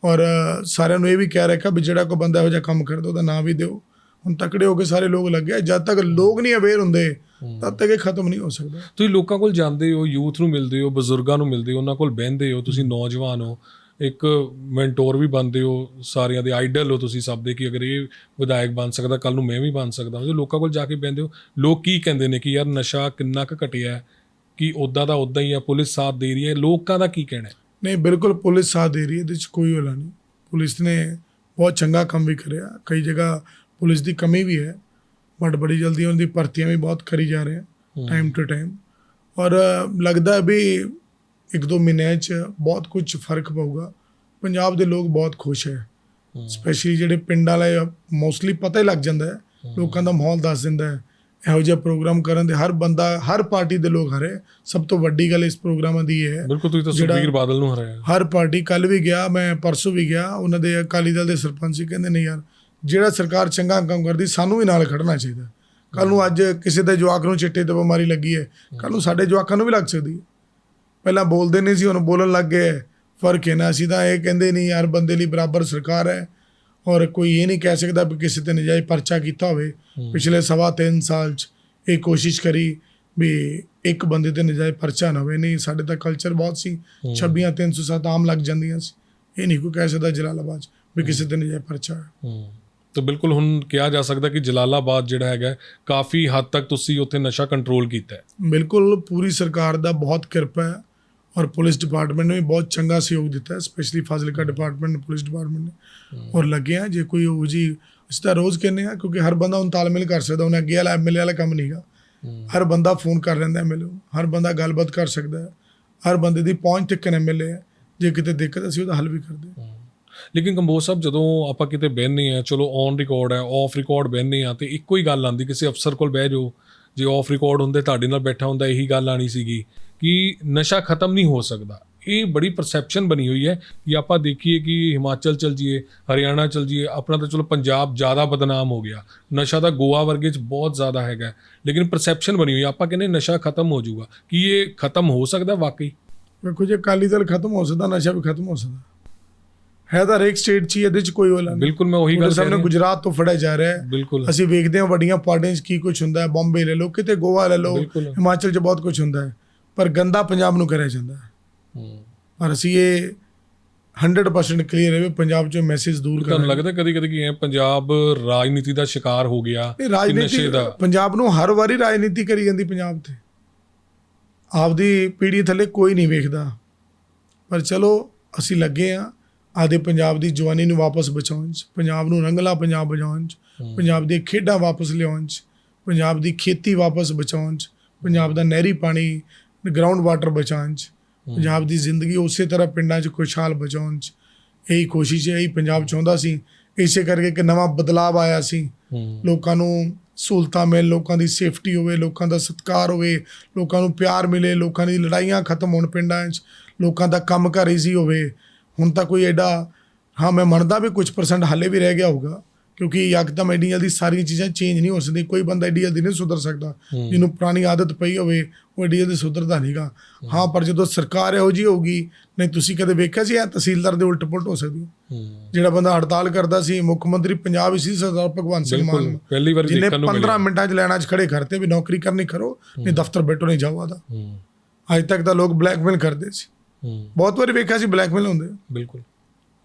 Speaker 3: ਔਰ ਸਾਰਿਆਂ ਨੂੰ ਇਹ ਵੀ ਕਹਿ ਰੱਖਿਆ ਵੀ ਜਿਹੜਾ ਕੋਈ ਬੰਦਾ ਇਹੋ ਜਿਹਾ ਕੰਮ ਕਰਦਾ ਉਹਦਾ ਨਾਂ ਵੀ ਦਿਓ। ਹੁਣ ਤਕੜੇ ਹੋ ਕੇ ਸਾਰੇ ਲੋਕ ਲੱਗੇ। ਜਦ ਤੱਕ ਲੋਕ ਨਹੀਂ ਅਵੇਅਰ ਹੁੰਦੇ ਤਦ ਤੱਕ ਇਹ ਖਤਮ ਨਹੀਂ ਹੋ ਸਕਦਾ।
Speaker 1: ਤੁਸੀਂ ਲੋਕਾਂ ਕੋਲ ਜਾਂਦੇ ਹੋ ਯੂਥ ਨੂੰ ਮਿਲਦੇ ਹੋ ਬਜ਼ੁਰਗਾਂ ਨੂੰ ਮਿਲਦੇ ਹੋ ਉਹਨਾਂ ਕੋਲ ਬਹਿੰਦੇ ਹੋ ਤੁਸੀਂ ਨੌਜਵਾਨ ਹੋ ਇੱਕ ਮੈਂਟੋਰ ਵੀ ਬਣਦੇ ਹੋ ਸਾਰਿਆਂ ਦੇ ਆਈਡਲ ਹੋ ਤੁਸੀਂ ਸਭ ਦੇ ਕਿ ਅਗਰ ਇਹ ਵਿਧਾਇਕ ਬਣ ਸਕਦਾ ਕੱਲ ਨੂੰ ਮੈਂ ਵੀ ਬਣ ਸਕਦਾ ਜੇ ਲੋਕਾਂ ਕੋਲ ਜਾ ਕੇ ਬਹਿੰਦੇ ਹੋ। ਲੋਕ ਕੀ ਕਹਿੰਦੇ ਨੇ ਕਿ ਯਾਰ ਨਸ਼ਾ ਕਿੰਨਾ ਕੁ ਘਟਿਆ ਹੈ ਕਿ ਉਦਾਂ ਦਾ ਉਦਾਂ ਹੀ ਆ ਪੁਲਿਸ ਸਾਥ ਦੇ ਰਹੀ ਹੈ। ਲੋਕਾਂ ਦਾ ਕੀ ਕਹਿਣਾ ਹੈ?
Speaker 3: ਨਹੀਂ ਬਿਲਕੁਲ ਪੁਲਿਸ ਸਾਥ ਦੇ ਰਹੀ ਹੈ ਇਹਦੇ 'ਚ ਕੋਈ ਹੋਲਾ ਨਹੀਂ। ਪੁਲਿਸ ਨੇ ਬਹੁਤ ਚੰਗਾ ਕੰਮ ਵੀ ਕਰਿਆ। ਕਈ ਜਗ੍ਹਾ ਪੁਲਿਸ ਦੀ ਕਮੀ ਵੀ ਹੈ ਬਟ ਬੜੀ ਜਲਦੀ ਉਹਨਾਂ ਦੀ ਭਰਤੀਆਂ ਵੀ ਬਹੁਤ ਕਰੀ ਜਾ ਰਹੇ ਆ ਟਾਈਮ ਟੂ ਟਾਈਮ ਔਰ ਲੱਗਦਾ ਹੈ ਵੀ ਇੱਕ ਦੋ ਮਹੀਨਿਆਂ 'ਚ ਬਹੁਤ ਕੁਝ ਫ਼ਰਕ ਪਊਗਾ। ਪੰਜਾਬ ਦੇ ਲੋਕ ਬਹੁਤ ਖੁਸ਼ ਹੈ। ਸਪੈਸ਼ਲੀ ਜਿਹੜੇ ਪਿੰਡ ਵਾਲੇ ਮੋਸਟਲੀ ਪਤਾ ਹੀ ਲੱਗ ਜਾਂਦਾ ਹੈ। ਲੋਕਾਂ ਦਾ ਮਾਹੌਲ ਦੱਸ ਦਿੰਦਾ ਹੈ। ਇਹੋ ਜਿਹਾ ਪ੍ਰੋਗਰਾਮ ਕਰਨ ਦੇ ਹਰ ਬੰਦਾ ਹਰ ਪਾਰਟੀ ਦੇ ਲੋਕ ਹਰੇ। ਸਭ ਤੋਂ ਵੱਡੀ ਗੱਲ ਇਸ ਪ੍ਰੋਗਰਾਮਾਂ ਦੀ ਇਹ ਹੈ।
Speaker 1: ਬਿਲਕੁਲ ਤੁਸੀਂ ਤਾਂ ਸੁਖਬੀਰ ਬਾਦਲ ਨੂੰ ਹਰਾਇਆ।
Speaker 3: ਹਰ ਪਾਰਟੀ ਕੱਲ ਵੀ ਗਿਆ ਮੈਂ ਪਰਸੋਂ ਵੀ ਗਿਆ ਉਹਨਾਂ ਦੇ ਅਕਾਲੀ ਦਲ ਦੇ ਸਰਪੰਚ ਸੀ ਕਹਿੰਦੇ ਨਹੀਂ ਯਾਰ ਜਿਹੜਾ ਸਰਕਾਰ ਚੰਗਾ ਕੰਮ ਕਰਦੀ ਸਾਨੂੰ ਵੀ ਨਾਲ ਖੜਨਾ ਚਾਹੀਦਾ। ਕੱਲ ਨੂੰ ਅੱਜ ਕਿਸੇ ਦੇ ਜਵਾਕ ਨੂੰ ਚਿੱਟੇ ਤੇ ਬਿਮਾਰੀ ਲੱਗੀ ਹੈ ਕੱਲ ਨੂੰ ਸਾਡੇ ਜਵਾਕਾਂ ਨੂੰ ਵੀ ਲੱਗ ਸਕਦੀ ਹੈ। ਪਹਿਲਾਂ ਬੋਲਦੇ ਨਹੀਂ ਸੀ ਹੁਣ ਬੋਲਣ ਲੱਗ ਗਏ ਫ਼ਰਕ ਹੈ ਨਾ ਅਸੀਂ ਤਾਂ ਇਹ ਕਹਿੰਦੇ ਨਹੀਂ ਯਾਰ ਬੰਦੇ ਲਈ ਬਰਾਬਰ ਸਰਕਾਰ ਹੈ। ਔਰ ਕੋਈ ਇਹ ਨਹੀਂ ਕਹਿ ਸਕਦਾ ਵੀ ਕਿਸੇ ਤੇ ਨਜਾਇਜ਼ ਪਰਚਾ ਕੀਤਾ ਹੋਵੇ। ਪਿਛਲੇ ਸਵਾ ਤਿੰਨ ਸਾਲ 'ਚ ਇਹ ਕੋਸ਼ਿਸ਼ ਕਰੀ ਵੀ ਇੱਕ ਬੰਦੇ ਤੇ ਨਜਾਇਜ਼ ਪਰਚਾ ਨਾ ਹੋਵੇ। ਨਹੀਂ ਸਾਡੇ ਤਾਂ ਕਲਚਰ ਬਹੁਤ ਸੀ। 26 307 ਆਮ ਲੱਗ ਜਾਂਦੀਆਂ ਸੀ। ਇਹ ਨਹੀਂ ਕੋਈ ਕਹਿ ਸਕਦਾ ਜਲਾਲਾਬਾਦ ਵੀ ਕਿਸੇ ਤੇ ਨਜਾਇਜ਼ ਪਰਚਾ ਹੈ
Speaker 1: ਹੂੰ। ਤਾਂ ਬਿਲਕੁਲ ਹੁਣ ਕਿਹਾ ਜਾ ਸਕਦਾ ਕਿ ਜਲਾਲਾਬਾਦ ਜਿਹੜਾ ਹੈਗਾ ਕਾਫੀ ਹੱਦ ਤੱਕ ਤੁਸੀਂ ਉੱਥੇ ਨਸ਼ਾ ਕੰਟਰੋਲ ਕੀਤਾ ਹੈ।
Speaker 3: ਬਿਲਕੁਲ ਪੂਰੀ ਸਰਕਾਰ ਦਾ ਬਹੁਤ ਕਿਰਪਾ ਹੈ। ਔਰ ਪੁਲਿਸ ਡਿਪਾਰਟਮੈਂਟ ਨੇ ਵੀ ਬਹੁਤ ਚੰਗਾ ਸਹਿਯੋਗ ਦਿੱਤਾ specially Fazilka department police department ਨੇ। ਔਰ ਲੱਗੇ ਆ ਜੇ ਕੋਈ ਉਹ ਜੀ ਅਸੀਂ ਤਾਂ ਰੋਜ਼ ਕਹਿੰਦੇ ਆ ਕਿਉਂਕਿ ਹਰ ਬੰਦਾ ਹੁਣ ਤਾਲਮੇਲ ਕਰ ਸਕਦਾ ਉਹਨੇ ਅੱਗੇ ਵਾਲਾ ਐਮਐਲਏ ਵਾਲਾ ਕੰਮ ਨਹੀਂਗਾ। ਹਰ ਬੰਦਾ ਫੋਨ ਕਰ ਲੈਂਦਾ ਐਮਐਲਏ ਨੂੰ ਹਰ ਬੰਦਾ ਗੱਲਬਾਤ ਕਰ ਸਕਦਾ ਹਰ ਬੰਦੇ ਦੀ ਪਹੁੰਚ ਤੱਕ ਐਮਐਲਏ ਹੈ। ਜੇ ਕਿਤੇ ਦਿੱਕਤ ਅਸੀਂ ਉਹਦਾ ਹੱਲ ਵੀ ਕਰਦੇ
Speaker 1: ਲੇਕਿਨ ਕੰਬੋਜ ਸਾਹਿਬ ਜਦੋਂ ਆਪਾਂ ਕਿਤੇ ਬਹਿੰਦੇ ਆ ਚਲੋ ਔਨ ਰਿਕਾਰਡ ਹੈ ਆਫ ਰਿਕਾਰਡ ਬਹਿੰਦੇ ਆ ਤੇ ਇੱਕੋ ਹੀ ਗੱਲ ਆਂਦੀ ਕਿਸੇ ਅਫਸਰ ਕੋਲ ਬਹਿ ਜਾਓ ਜੇ ਆਫ ਰਿਕਾਰਡ ਹੁੰਦੇ ਤੁਹਾਡੇ ਨਾਲ ਬੈਠਾ ਹੁੰਦਾ ਇਹੀ ਗੱਲ ਆਣੀ ਸੀਗੀ। ਕਿ ਨਸ਼ਾ ਖਤਮ ਨਹੀਂ ਹੋ ਸਕਦਾ। ਇਹ ਬੜੀ ਪਰਸੈਪਸ਼ਨ ਬਣੀ ਹੋਈ ਹੈ ਕਿ ਆਪਾਂ ਦੇਖੀਏ ਕਿ ਹਿਮਾਚਲ ਚਲ ਜੀਏ ਹਰਿਆਣਾ ਚਲ ਜੀਏ ਆਪਣਾ ਤਾਂ ਚਲੋ ਪੰਜਾਬ ਜ਼ਿਆਦਾ ਬਦਨਾਮ ਹੋ ਗਿਆ। ਨਸ਼ਾ ਤਾਂ ਗੋਆ ਵਰਗੇ ਚ ਬਹੁਤ ਜ਼ਿਆਦਾ ਹੈਗਾ। ਲੇਕਿਨ ਪਰਸੈਪਸ਼ਨ ਬਣੀ ਹੋਈ ਆਪਾਂ ਕਹਿੰਦੇ ਨਸ਼ਾ ਖਤਮ ਹੋ ਜਾਊਗਾ। ਕੀ ਇਹ ਖਤਮ ਹੋ ਸਕਦਾ ਵਾਕਈ?
Speaker 3: ਵੇਖੋ ਜੇ ਅਕਾਲੀ ਦਲ ਖਤਮ ਹੋ ਸਕਦਾ ਨਸ਼ਾ ਵੀ ਖਤਮ ਹੋ ਸਕਦਾ। ਹੈ ਤਾਂ ਹਰੇਕ ਸਟੇਟ 'ਚ ਹੀ ਇਹਦੇ 'ਚ ਕੋਈ ਹੋਲਾ ਨਹੀਂ।
Speaker 1: ਬਿਲਕੁਲ ਮੈਂ ਉਹੀ ਗੱਲ
Speaker 3: ਸਾਹਮਣੇ ਗੁਜਰਾਤ ਤੋਂ ਫੜਿਆ ਜਾ ਰਿਹਾ ਹੈ। ਅਸੀਂ ਵੇਖਦੇ ਹਾਂ ਵੱਡੀਆਂ ਪਾਰਟੀਆਂ 'ਚ ਕੀ ਕੁਝ ਹੁੰਦਾ ਹੈ। ਬੰਬੇ ਲੈ ਲਓ ਕਿਤੇ ਗੋਆ ਲੈ ਲਓ। ਹਿਮਾਚਲ 'ਚ ਬਹੁਤ ਕੁਝ ਹੁੰਦਾ ਹੈ। ਪਰ ਗੰਦਾ ਪੰਜਾਬ ਨੂੰ ਕਰਿਆ ਜਾਂਦਾ ਹੈ।
Speaker 1: ਹੂੰ।
Speaker 3: ਪਰ ਅਸੀਂ ਇਹ 100% ਕਲੀਅਰ ਹੈ ਵੀ ਪੰਜਾਬ 'ਚੋਂ ਮੈਸੇਜ ਦੂਰ
Speaker 1: ਤੁਹਾਨੂੰ
Speaker 3: ਕਰਨਾ
Speaker 1: ਲੱਗਦਾ ਕਦੀ ਕਦੀ ਕਿ ਇਹ ਪੰਜਾਬ ਰਾਜਨੀਤੀ ਦਾ ਸ਼ਿਕਾਰ ਹੋ ਗਿਆ
Speaker 3: ਰਾਜਨੀਤੀ
Speaker 1: ਨਸ਼ੇ ਦਾ?
Speaker 3: ਪੰਜਾਬ ਨੂੰ ਹਰ ਵਾਰੀ ਰਾਜਨੀਤੀ ਕਰੀ ਜਾਂਦੀ ਪੰਜਾਬ ਤੇ। ਆਪਦੀ ਪੀੜ੍ਹੀ ਥੱਲੇ ਕੋਈ ਨਹੀਂ ਵੇਖਦਾ। ਪਰ ਚਲੋ ਅਸੀਂ ਲੱਗੇ ਆ ਆਦੇ ਪੰਜਾਬ ਦੀ ਜਵਾਨੀ ਨੂੰ ਵਾਪਸ ਬਚਾਉਣ 'ਚ ਪੰਜਾਬ ਨੂੰ ਰੰਗਲਾ ਪੰਜਾਬ ਬਚਾਉਣ 'ਚ ਪੰਜਾਬ ਦੀਆਂ ਖੇਡਾਂ ਵਾਪਸ ਲਿਆਉਣ 'ਚ ਪੰਜਾਬ ਦੀ ਖੇਤੀ ਵਾਪਸ ਬਚਾਉਣ 'ਚ ਪੰਜਾਬ ਦਾ ਨਹਿਰੀ ਪਾਣੀ ਗਰਾਊਂਡ ਵਾਟਰ ਬਚਾਉਣ 'ਚ ਪੰਜਾਬ ਦੀ ਜ਼ਿੰਦਗੀ ਉਸੇ ਤਰ੍ਹਾਂ ਪਿੰਡਾਂ 'ਚ ਖੁਸ਼ਹਾਲ ਬਚਾਉਣ 'ਚ। ਇਹੀ ਕੋਸ਼ਿਸ਼ ਹੈ ਇਹੀ ਪੰਜਾਬ ਚਾਹੁੰਦਾ ਸੀ। ਇਸੇ ਕਰਕੇ ਇੱਕ ਨਵਾਂ ਬਦਲਾਅ ਆਇਆ ਸੀ। ਲੋਕਾਂ ਨੂੰ ਸਹੂਲਤਾਂ ਮਿਲ ਲੋਕਾਂ ਦੀ ਸੇਫਟੀ ਹੋਵੇ ਲੋਕਾਂ ਦਾ ਸਤਿਕਾਰ ਹੋਵੇ ਲੋਕਾਂ ਨੂੰ ਪਿਆਰ ਮਿਲੇ ਲੋਕਾਂ ਦੀ ਲੜਾਈਆਂ ਖਤਮ ਹੋਣ ਪਿੰਡਾਂ 'ਚ ਲੋਕਾਂ ਦਾ ਕੰਮ ਘਰ ਈਜ਼ੀ ਹੋਵੇ। ਹੁਣ ਤਾਂ ਕੋਈ ਐਡਾ ਹਾਂ ਮੈਂ ਮੰਨਦਾ ਵੀ ਕੁਝ ਪਰਸੈਂਟ ਹਾਲੇ ਵੀ ਰਹਿ ਗਿਆ ਹੋਊਗਾ। ਕਿਉਂਕਿ ਯਕਦਮ ਐਡੀ ਜਲਦੀ ਸਾਰੀਆਂ ਚੀਜ਼ਾਂ ਚੇਂਜ ਨਹੀਂ ਹੋ ਸਕਦੀ ਕੋਈ ਬੰਦਾ ਐਡੀ ਜਲਦੀ ਨਹੀਂ ਸੁਧਰ ਸਕਦਾ। ਜਿਹਨੂੰ ਪੁਰਾਣੀ ਆਦਤ ਪਈ ਹੋਵੇ ਉਹ ਐਡੀ ਜਲਦੀ ਸੁਧਰਦਾ ਨਹੀਂਗਾ। ਹਾਂ। ਪਰ ਜਦੋਂ ਸਰਕਾਰ ਇਹੋ ਜਿਹੀ ਹੋਊਗੀ ਨਹੀਂ ਤੁਸੀਂ ਕਦੇ ਵੇਖਿਆ ਸੀ ਇਹ ਤਹਿਸੀਲਦਾਰ ਦੇ ਉਲਟ ਪੁਲਟ ਹੋ? ਸਕਦੀ ਜਿਹੜਾ ਬੰਦਾ ਹੜਤਾਲ ਕਰਦਾ ਸੀ ਮੁੱਖ ਮੰਤਰੀ ਪੰਜਾਬ ਸੀ ਸਰਦਾਰ ਭਗਵੰਤ ਸਿੰਘ ਮਾਨ।
Speaker 1: ਪਹਿਲੀ ਵਾਰ ਦੇਖਣ ਨੂੰ
Speaker 3: 15
Speaker 1: ਮਿਲਿਆ
Speaker 3: ਮਿੰਟਾਂ 'ਚ ਲੈਣਾ 'ਚ ਖੜੇ ਕਰਤੇ ਵੀ ਨੌਕਰੀ ਕਰਨੀ ਕਰੋ ਨਹੀਂ ਦਫ਼ਤਰ ਬੈਠੋ ਨਹੀਂ ਜਾਓ ਆਦਾ। ਅੱਜ ਤੱਕ ਤਾਂ ਲੋਕ ਬਲੈਕਮੇਲ ਕਰਦੇ ਸੀ। ਬਹੁਤ ਵਾਰੀ ਵੇਖਿਆ ਸੀ ਬਲੈਕਮੇਲ ਹੁੰਦੇ।
Speaker 1: ਬਿਲਕੁਲ।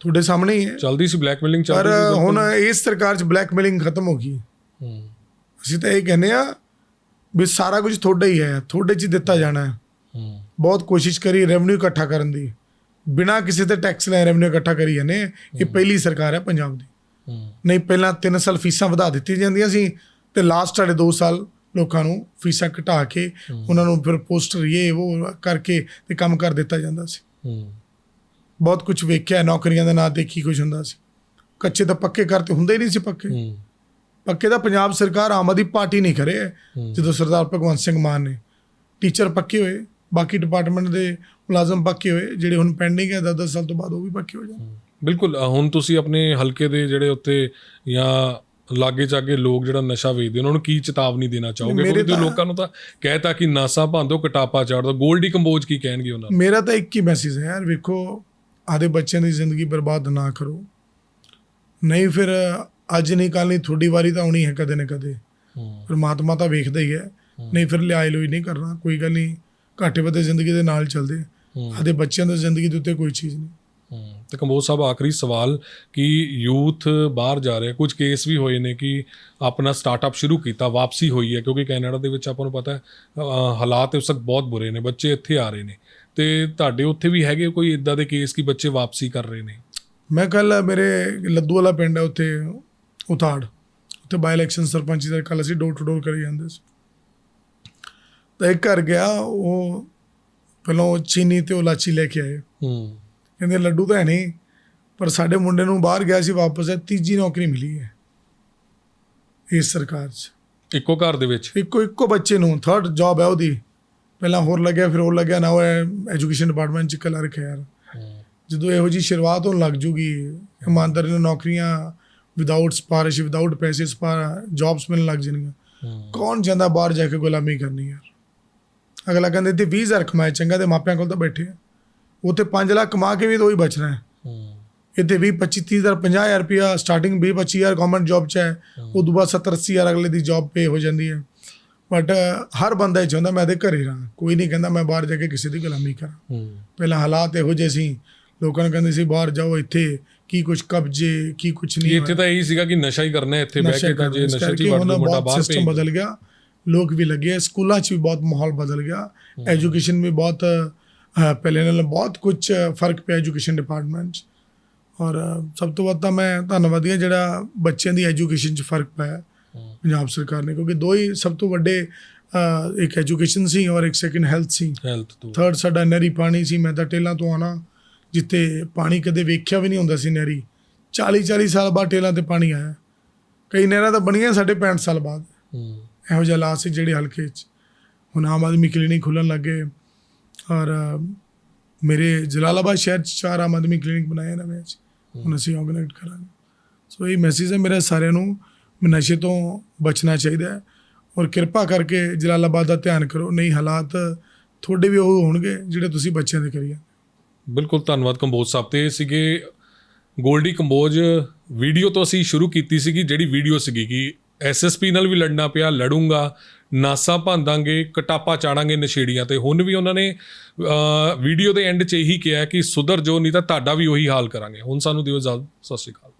Speaker 3: ਤੁਹਾਡੇ ਸਾਹਮਣੇ ਹੀ ਹੈ।
Speaker 1: ਚਲਦੀ ਸੀ ਬਲੈਕਮੇਲਿੰਗ
Speaker 3: ਪਰ
Speaker 1: ਚੱਲਦੀ ਸੀ
Speaker 3: ਹੁਣ ਇਸ ਸਰਕਾਰ 'ਚ ਬਲੈਕਮੇਲਿੰਗ ਖਤਮ ਹੋ ਗਈ। ਹੈ। ਅਸੀਂ ਤਾਂ ਇਹ ਕਹਿੰਦੇ ਆ ਵੀ ਸਾਰਾ ਕੁਝ ਤੁਹਾਡਾ ਹੀ ਹੈ ਤੁਹਾਡੇ 'ਚ ਦਿੱਤਾ ਜਾਣਾ ਹੈ।
Speaker 1: ਹੂੰ।
Speaker 3: ਬਹੁਤ ਕੋਸ਼ਿਸ਼ ਕਰੀ ਰੈਵਨਿਊ ਇਕੱਠਾ ਕਰਨ ਦੀ। ਬਿਨਾਂ ਕਿਸੇ ਤੇ ਟੈਕਸ ਲੈ ਰੈਵਨਿਊ ਇਕੱਠਾ ਕਰੀ ਜਾਂਦੇ। ਇਹ ਪਹਿਲੀ ਸਰਕਾਰ ਹੈ ਪੰਜਾਬ ਦੀ।
Speaker 1: ਹੂੰ।
Speaker 3: ਨਹੀਂ ਪਹਿਲਾਂ 3 ਸਾਲ ਫੀਸਾਂ ਵਧਾ ਦਿੱਤੀਆਂ ਜਾਂਦੀਆਂ ਸੀ ਤੇ ਲਾਸਟ ਵਾਲੇ 2 ਸਾਲ ਲੋਕਾਂ ਨੂੰ ਫੀਸਾਂ ਘਟਾ ਕੇ ਉਹਨਾਂ ਨੂੰ ਫਿਰ ਪੋਸਟਰ ਇਹ ਉਹ ਕਰਕੇ ਤੇ ਕੰਮ ਕਰ ਦਿੱਤਾ ਜਾਂਦਾ ਸੀ।
Speaker 1: ਹੂੰ।
Speaker 3: ਬਹੁਤ ਕੁਝ ਵੇਖਿਆ ਨੌਕਰੀਆਂ ਦੇ ਨਾਂ ਤੇ ਕੀ ਕੁਝ ਹੁੰਦਾ ਸੀ। ਕੱਚੇ ਤਾਂ ਪੱਕੇ ਕਰਤੇ ਹੁੰਦੇ ਹੀ ਨਹੀਂ ਸੀ ਪੱਕੇ। ਪੱਕੇ ਤਾਂ ਪੰਜਾਬ ਸਰਕਾਰ ਆਮ ਆਦਮੀ ਪਾਰਟੀ ਨਹੀਂ ਕਰੇ। ਜਦੋਂ ਸਰਦਾਰ ਭਗਵੰਤ ਸਿੰਘ ਮਾਨ ਨੇ ਟੀਚਰ ਪੱਕੇ ਹੋਏ ਬਾਕੀ ਡਿਪਾਰਟਮੈਂਟ ਦੇ ਮੁਲਾਜ਼ਮ ਪੱਕੇ ਹੋਏ ਜਿਹੜੇ ਹੁਣ ਪੈਂਡਿੰਗ ਹੈ 10 ਸਾਲ ਤੋਂ ਬਾਅਦ ਉਹ ਵੀ ਪੱਕੇ ਹੋ ਜਾਣ।
Speaker 1: ਬਿਲਕੁਲ ਹੁਣ ਤੁਸੀਂ ਆਪਣੇ ਹਲਕੇ ਦੇ ਜਿਹੜੇ ਉੱਤੇ ਜਾਂ ਲਾਗੇ ਚਾਗੇ ਲੋਕ ਜਿਹੜਾ ਨਸ਼ਾ ਵੇਚਦੇ ਉਹਨਾਂ ਨੂੰ ਕੀ ਚੇਤਾਵਨੀ ਦੇਣਾ ਚਾਹੋਗੇ? ਕਿਉਂਕਿ ਲੋਕਾਂ ਨੂੰ ਤਾਂ ਕਹਿਤਾ ਕਿ ਨਾਸਾ ਭਾਂਦੋ ਕਟਾਪਾ ਚਾੜ ਦੋ ਗੋਲਡੀ ਕੰਬੋਜ ਕੀ ਕਹਿਣਗੇ ਉਹਨਾਂ ਨੂੰ?
Speaker 3: ਮੇਰਾ ਤਾਂ ਇੱਕ ਹੀ ਮੈਸੇਜ ਹੈ ਯਾਰ ਵੇਖੋ ਆਦੇ ਬੱਚਿਆਂ ਦੀ ਜ਼ਿੰਦਗੀ ਬਰਬਾਦ ਨਾ ਕਰੋ। ਨਹੀਂ ਫਿਰ ਅੱਜ ਨਹੀਂ ਕੱਲ ਨਹੀਂ ਤੁਹਾਡੀ ਵਾਰੀ ਤਾਂ ਆਉਣੀ ਹੈ ਕਦੇ ਨਾ ਕਦੇ। ਪਰਮਾਤਮਾ ਤਾਂ ਵੇਖਦਾ ਹੀ ਹੈ। ਨਹੀਂ ਫਿਰ ਲਿਆਏ ਲੋਈ ਨਹੀਂ ਕਰਨਾ ਕੋਈ ਗੱਲ ਨਹੀਂ। ਘਾਟੇ ਵਧੇ ਜ਼ਿੰਦਗੀ ਦੇ ਨਾਲ ਚੱਲਦੇ। ਆਦੇ ਬੱਚਿਆਂ ਦੀ ਜ਼ਿੰਦਗੀ ਦੇ ਉੱਤੇ ਕੋਈ ਚੀਜ਼ ਨਹੀਂ।
Speaker 1: ਤੇ ਕੰਬੋਜ ਸਾਹਿਬ ਆਖਰੀ ਸਵਾਲ ਕਿ ਯੂਥ ਬਾਹਰ ਜਾ ਰਿਹਾ ਕੁਝ ਕੇਸ ਵੀ ਹੋਏ ਨੇ ਕਿ ਆਪਣਾ ਸਟਾਰਟਅਪ ਸ਼ੁਰੂ ਕੀਤਾ ਵਾਪਸੀ ਹੋਈ ਹੈ ਕਿਉਂਕਿ ਕੈਨੇਡਾ ਦੇ ਵਿੱਚ ਆਪਾਂ ਨੂੰ ਪਤਾ ਹੈ ਹਾਲਾਤ ਇਸ ਵਕਤ ਬਹੁਤ ਬੁਰੇ ਨੇ ਬੱਚੇ ਇੱਥੇ ਆ ਰਹੇ ਨੇ। ਤੇ ਤੁਹਾਡੇ ਉੱਥੇ ਵੀ ਹੈਗੇ ਕੋਈ ਇਦਾਂ ਦੇ ਕੇਸ ਕਿ ਬੱਚੇ ਵਾਪਸੀ ਕਰ ਰਹੇ ਨੇ?
Speaker 3: ਮੈਂ ਕੱਲ ਮੇਰੇ ਲੱਦੂ ਵਾਲਾ ਪਿੰਡ ਹੈ ਉੱਥੇ ਉਤਾੜ ਉੱਥੇ ਬਾਈ ਇਲੈਕਸ਼ਨ ਸਰਪੰਚੀ ਦਾ ਕੱਲ ਅਸੀਂ ਡੋਰ ਟੂ ਡੋਰ ਕਰੀ ਜਾਂਦੇ ਸੀ। ਤਾਂ ਇੱਕ ਘਰ ਗਿਆ ਉਹ ਪਹਿਲਾਂ ਉਹ ਚੀਨੀ ਤੇ ਉਹ ਲਾਚੀ ਲੈ ਕੇ ਆਏ।
Speaker 1: ਹੂੰ।
Speaker 3: ਕਹਿੰਦੇ ਲੱਡੂ ਤਾਂ ਹੈ ਨਹੀਂ ਪਰ ਸਾਡੇ ਮੁੰਡੇ ਨੂੰ ਬਾਹਰ ਗਿਆ ਸੀ ਵਾਪਸ ਹੈ ਤੀਜੀ ਨੌਕਰੀ ਮਿਲੀ ਹੈ ਇਸ ਸਰਕਾਰ 'ਚ।
Speaker 1: ਇੱਕੋ ਘਰ ਦੇ ਵਿੱਚ?
Speaker 3: ਇੱਕੋ ਇੱਕੋ ਬੱਚੇ ਨੂੰ ਥਰਡ ਜੌਬ ਹੈ ਉਹਦੀ। ਪਹਿਲਾਂ ਹੋਰ ਲੱਗਿਆ ਫਿਰ ਹੋਰ ਲੱਗਿਆ ਨਾ ਉਹ ਐਜੂਕੇਸ਼ਨ ਡਿਪਾਰਟਮੈਂਟ 'ਚ ਕਲਰ ਖੈਰ ਜਦੋਂ ਇਹੋ ਜੀ ਸ਼ੁਰੂਆਤ ਹੋਣ ਲੱਗ ਜੂਗੀ ਇਮਾਨਦਾਰੀ ਨਾਲ ਨੌਕਰੀਆਂ ਵਿਦਆਊਟ ਸਪਾਰਿਸ਼ ਵਿਦਆਊਟ ਪੈਸੇ ਸਪਾਰ ਜੌਬਸ ਮਿਲਣ ਲੱਗ ਜਾਣਗੀਆਂ।
Speaker 1: ਹੂੰ।
Speaker 3: ਕੌਣ ਜਾਂਦਾ ਬਾਹਰ ਜਾ ਕੇ ਗੁਲਾਮੀ ਕਰਨੀ ਯਾਰ? ਅਗਲਾ ਕਹਿੰਦੇ ਤੇ 20000 ਕਮਾਏ ਚੰਗਾ ਤੇ ਮਾਪਿਆਂ ਕੋਲ ਤਾਂ ਬੈਠੇ ਆ। ਉੱਥੇ 5 ਲੱਖ ਕਮਾ ਕੇ ਵੀ ਤਾਂ ਉਹੀ ਬਚਣਾ ਹੈ।
Speaker 1: ਹੂੰ।
Speaker 3: ਇੱਥੇ 20 25 30000 50000 ਰੁਪਿਆ ਸਟਾਰਟਿੰਗ 20 25000 ਗਵਰਨਮੈਂਟ ਜੌਬ 'ਚ ਹੈ। ਉਹ ਬਾਅਦ 70 80000 ਅਗਲੇ ਦੀ ਜੌਬ ਪੇ ਹੋ ਜਾਂਦੀ ਹੈ। ਬਟ ਹਰ ਬੰਦਾ ਇਹ ਚਾਹੁੰਦਾ ਮੈਂ ਇਹਦੇ ਘਰੇ ਰਹਾਂ। ਕੋਈ ਨਹੀਂ ਕਹਿੰਦਾ ਮੈਂ ਬਾਹਰ ਜਾ ਕੇ ਕਿਸੇ ਦੀ ਗੁਲਾਮੀ ਕਰਾਂ। ਪਹਿਲਾਂ ਹਾਲਾਤ ਇਹੋ ਜਿਹੇ ਸੀ। ਲੋਕਾਂ ਨੂੰ ਕਹਿੰਦੇ ਸੀ ਬਾਹਰ ਜਾਓ ਇੱਥੇ ਕੀ ਕੁਝ ਕਬਜ਼ੇ ਕੀ ਕੁਝ ਨਹੀਂ
Speaker 1: ਇੱਥੇ ਤਾਂ ਇਹੀ ਸੀਗਾ ਕਿ ਨਸ਼ਾ ਹੀ ਕਰਨਾ ਇੱਥੇ ਬਹਿ ਕੇ ਤਾਂ ਜੇ ਨਸ਼ਾ ਹੀ ਵੜ ਜਾਓ, ਮੁੰਡਾ ਬਾਹਰ
Speaker 3: ਸਿਸਟਮ ਬਦਲ ਗਿਆ। ਲੋਕ ਵੀ ਲੱਗੇ ਸਕੂਲਾਂ 'ਚ ਵੀ ਬਹੁਤ ਮਾਹੌਲ ਬਦਲ ਗਿਆ। ਐਜੂਕੇਸ਼ਨ ਵੀ ਬਹੁਤ ਪਹਿਲੇ ਨਾਲ ਬਹੁਤ ਕੁਝ ਫ਼ਰਕ ਪਿਆ ਐਜੂਕੇਸ਼ਨ ਡਿਪਾਰਟਮੈਂਟ 'ਚ। ਔਰ ਸਭ ਤੋਂ ਵੱਧ ਤਾਂ ਮੈਂ ਧੰਨਵਾਦੀ ਹਾਂ ਜਿਹੜਾ ਬੱਚਿਆਂ ਦੀ ਐਜੂਕੇਸ਼ਨ 'ਚ ਫ਼ਰਕ ਪਾਇਆ ਪੰਜਾਬ ਸਰਕਾਰ ਨੇ ਕਿਉਂਕਿ ਦੋ ਹੀ ਸਭ ਤੋਂ ਵੱਡੇ ਇੱਕ ਐਜੂਕੇਸ਼ਨ ਸੀ ਔਰ ਇੱਕ ਸੈਕਿੰਡ ਹੈਲਥ ਸੀ
Speaker 1: ਹੈਲਥ ਤੋਂ।
Speaker 3: ਥਰਡ ਸਾਡਾ ਨਹਿਰੀ ਪਾਣੀ ਸੀ ਮੈਂ ਤਾਂ ਟੇਲਾਂ ਤੋਂ ਆਣਾ ਜਿੱਥੇ ਪਾਣੀ ਕਦੇ ਵੇਖਿਆ ਵੀ ਨਹੀਂ ਹੁੰਦਾ ਸੀ ਨਹਿਰੀ। 40 40 ਸਾਲ ਬਾਅਦ ਟੇਲਾਂ ਤੇ ਪਾਣੀ ਆਇਆ। ਕਈ ਨਹਿਰਾਂ ਤਾਂ ਬਣੀਆਂ ਸਾਡੇ 65 ਸਾਲ ਬਾਅਦ।
Speaker 1: ਹੂੰ।
Speaker 3: ਇਹੋ ਜਿਹਾ ਹਾਲਾਤ ਸੀ ਜਿਹੜੇ ਹਲਕੇ 'ਚ। ਹੁਣ ਆਮ ਆਦਮੀ ਕਲੀਨਿਕ ਖੁੱਲਣ ਲੱਗੇ ਔਰ ਮੇਰੇ ਜਲਾਲਾਬਾਦ ਸ਼ਹਿਰ 'ਚ ਚਾਰ ਆਮ ਆਦਮੀ ਕਲੀਨਿਕ ਬਣਾਏ ਨਵੇਂ 'ਚ ਹੁਣ ਅਸੀਂ ਆਰਗੇਨਾਈਜ਼ ਕਰਾਂਗੇ। ਸੋ ਇਹ ਮੈਸੇਜ ਹੈ ਮੇਰਾ ਸਾਰਿਆਂ ਨੂੰ। ਨਸ਼ੇ ਤੋਂ ਬਚਣਾ ਚਾਹੀਦਾ ਹੈ। ਔਰ ਕਿਰਪਾ ਕਰਕੇ ਜਲਾਲਾਬਾਦ ਦਾ ਧਿਆਨ ਕਰੋ, ਨਹੀਂ ਹਾਲਾਤ ਤੁਹਾਡੇ ਵੀ ਉਹ ਹੋਣਗੇ ਜਿਹੜੇ ਤੁਸੀਂ ਬੱਚਿਆਂ ਦੇ ਕਰੀਏ।
Speaker 1: ਬਿਲਕੁਲ, ਧੰਨਵਾਦ ਕੰਬੋਜ ਸਾਹਿਬ ਤੇ। ਸੀਗੇ ਗੋਲਡੀ ਕੰਬੋਜ, ਵੀਡੀਓ ਤੋਂ ਅਸੀਂ ਸ਼ੁਰੂ ਕੀਤੀ ਸੀਗੀ, ਜਿਹੜੀ ਵੀਡੀਓ ਸੀਗੀ ਕਿ ਐਸਐਸਪੀ ਨਾਲ ਵੀ ਲੜਨਾ ਪਿਆ, ਲੜੂੰਗਾ, ਨਾਸਾ ਭਾਂਦਾਂਗੇ, ਕਟਾਪਾ ਚਾੜਾਂਗੇ ਨਸ਼ੇੜੀਆਂ ਤੇ। ਹੁਣ ਵੀ ਉਹਨਾਂ ਨੇ ਵੀਡੀਓ ਦੇ ਐਂਡ 'ਚ ਇਹੀ ਕਿਹਾ ਕਿ ਸੁਧਰ ਜੋ ਨਹੀਂ ਤਾਂ ਤੁਹਾਡਾ ਵੀ ਉਹੀ ਹਾਲ ਕਰਾਂਗੇ। ਹੁਣ ਸਾਨੂੰ ਦਿਓ ਇਜਾਜ਼ਤ। ਸਤਿ ਸ਼੍ਰੀ ਅਕਾਲ।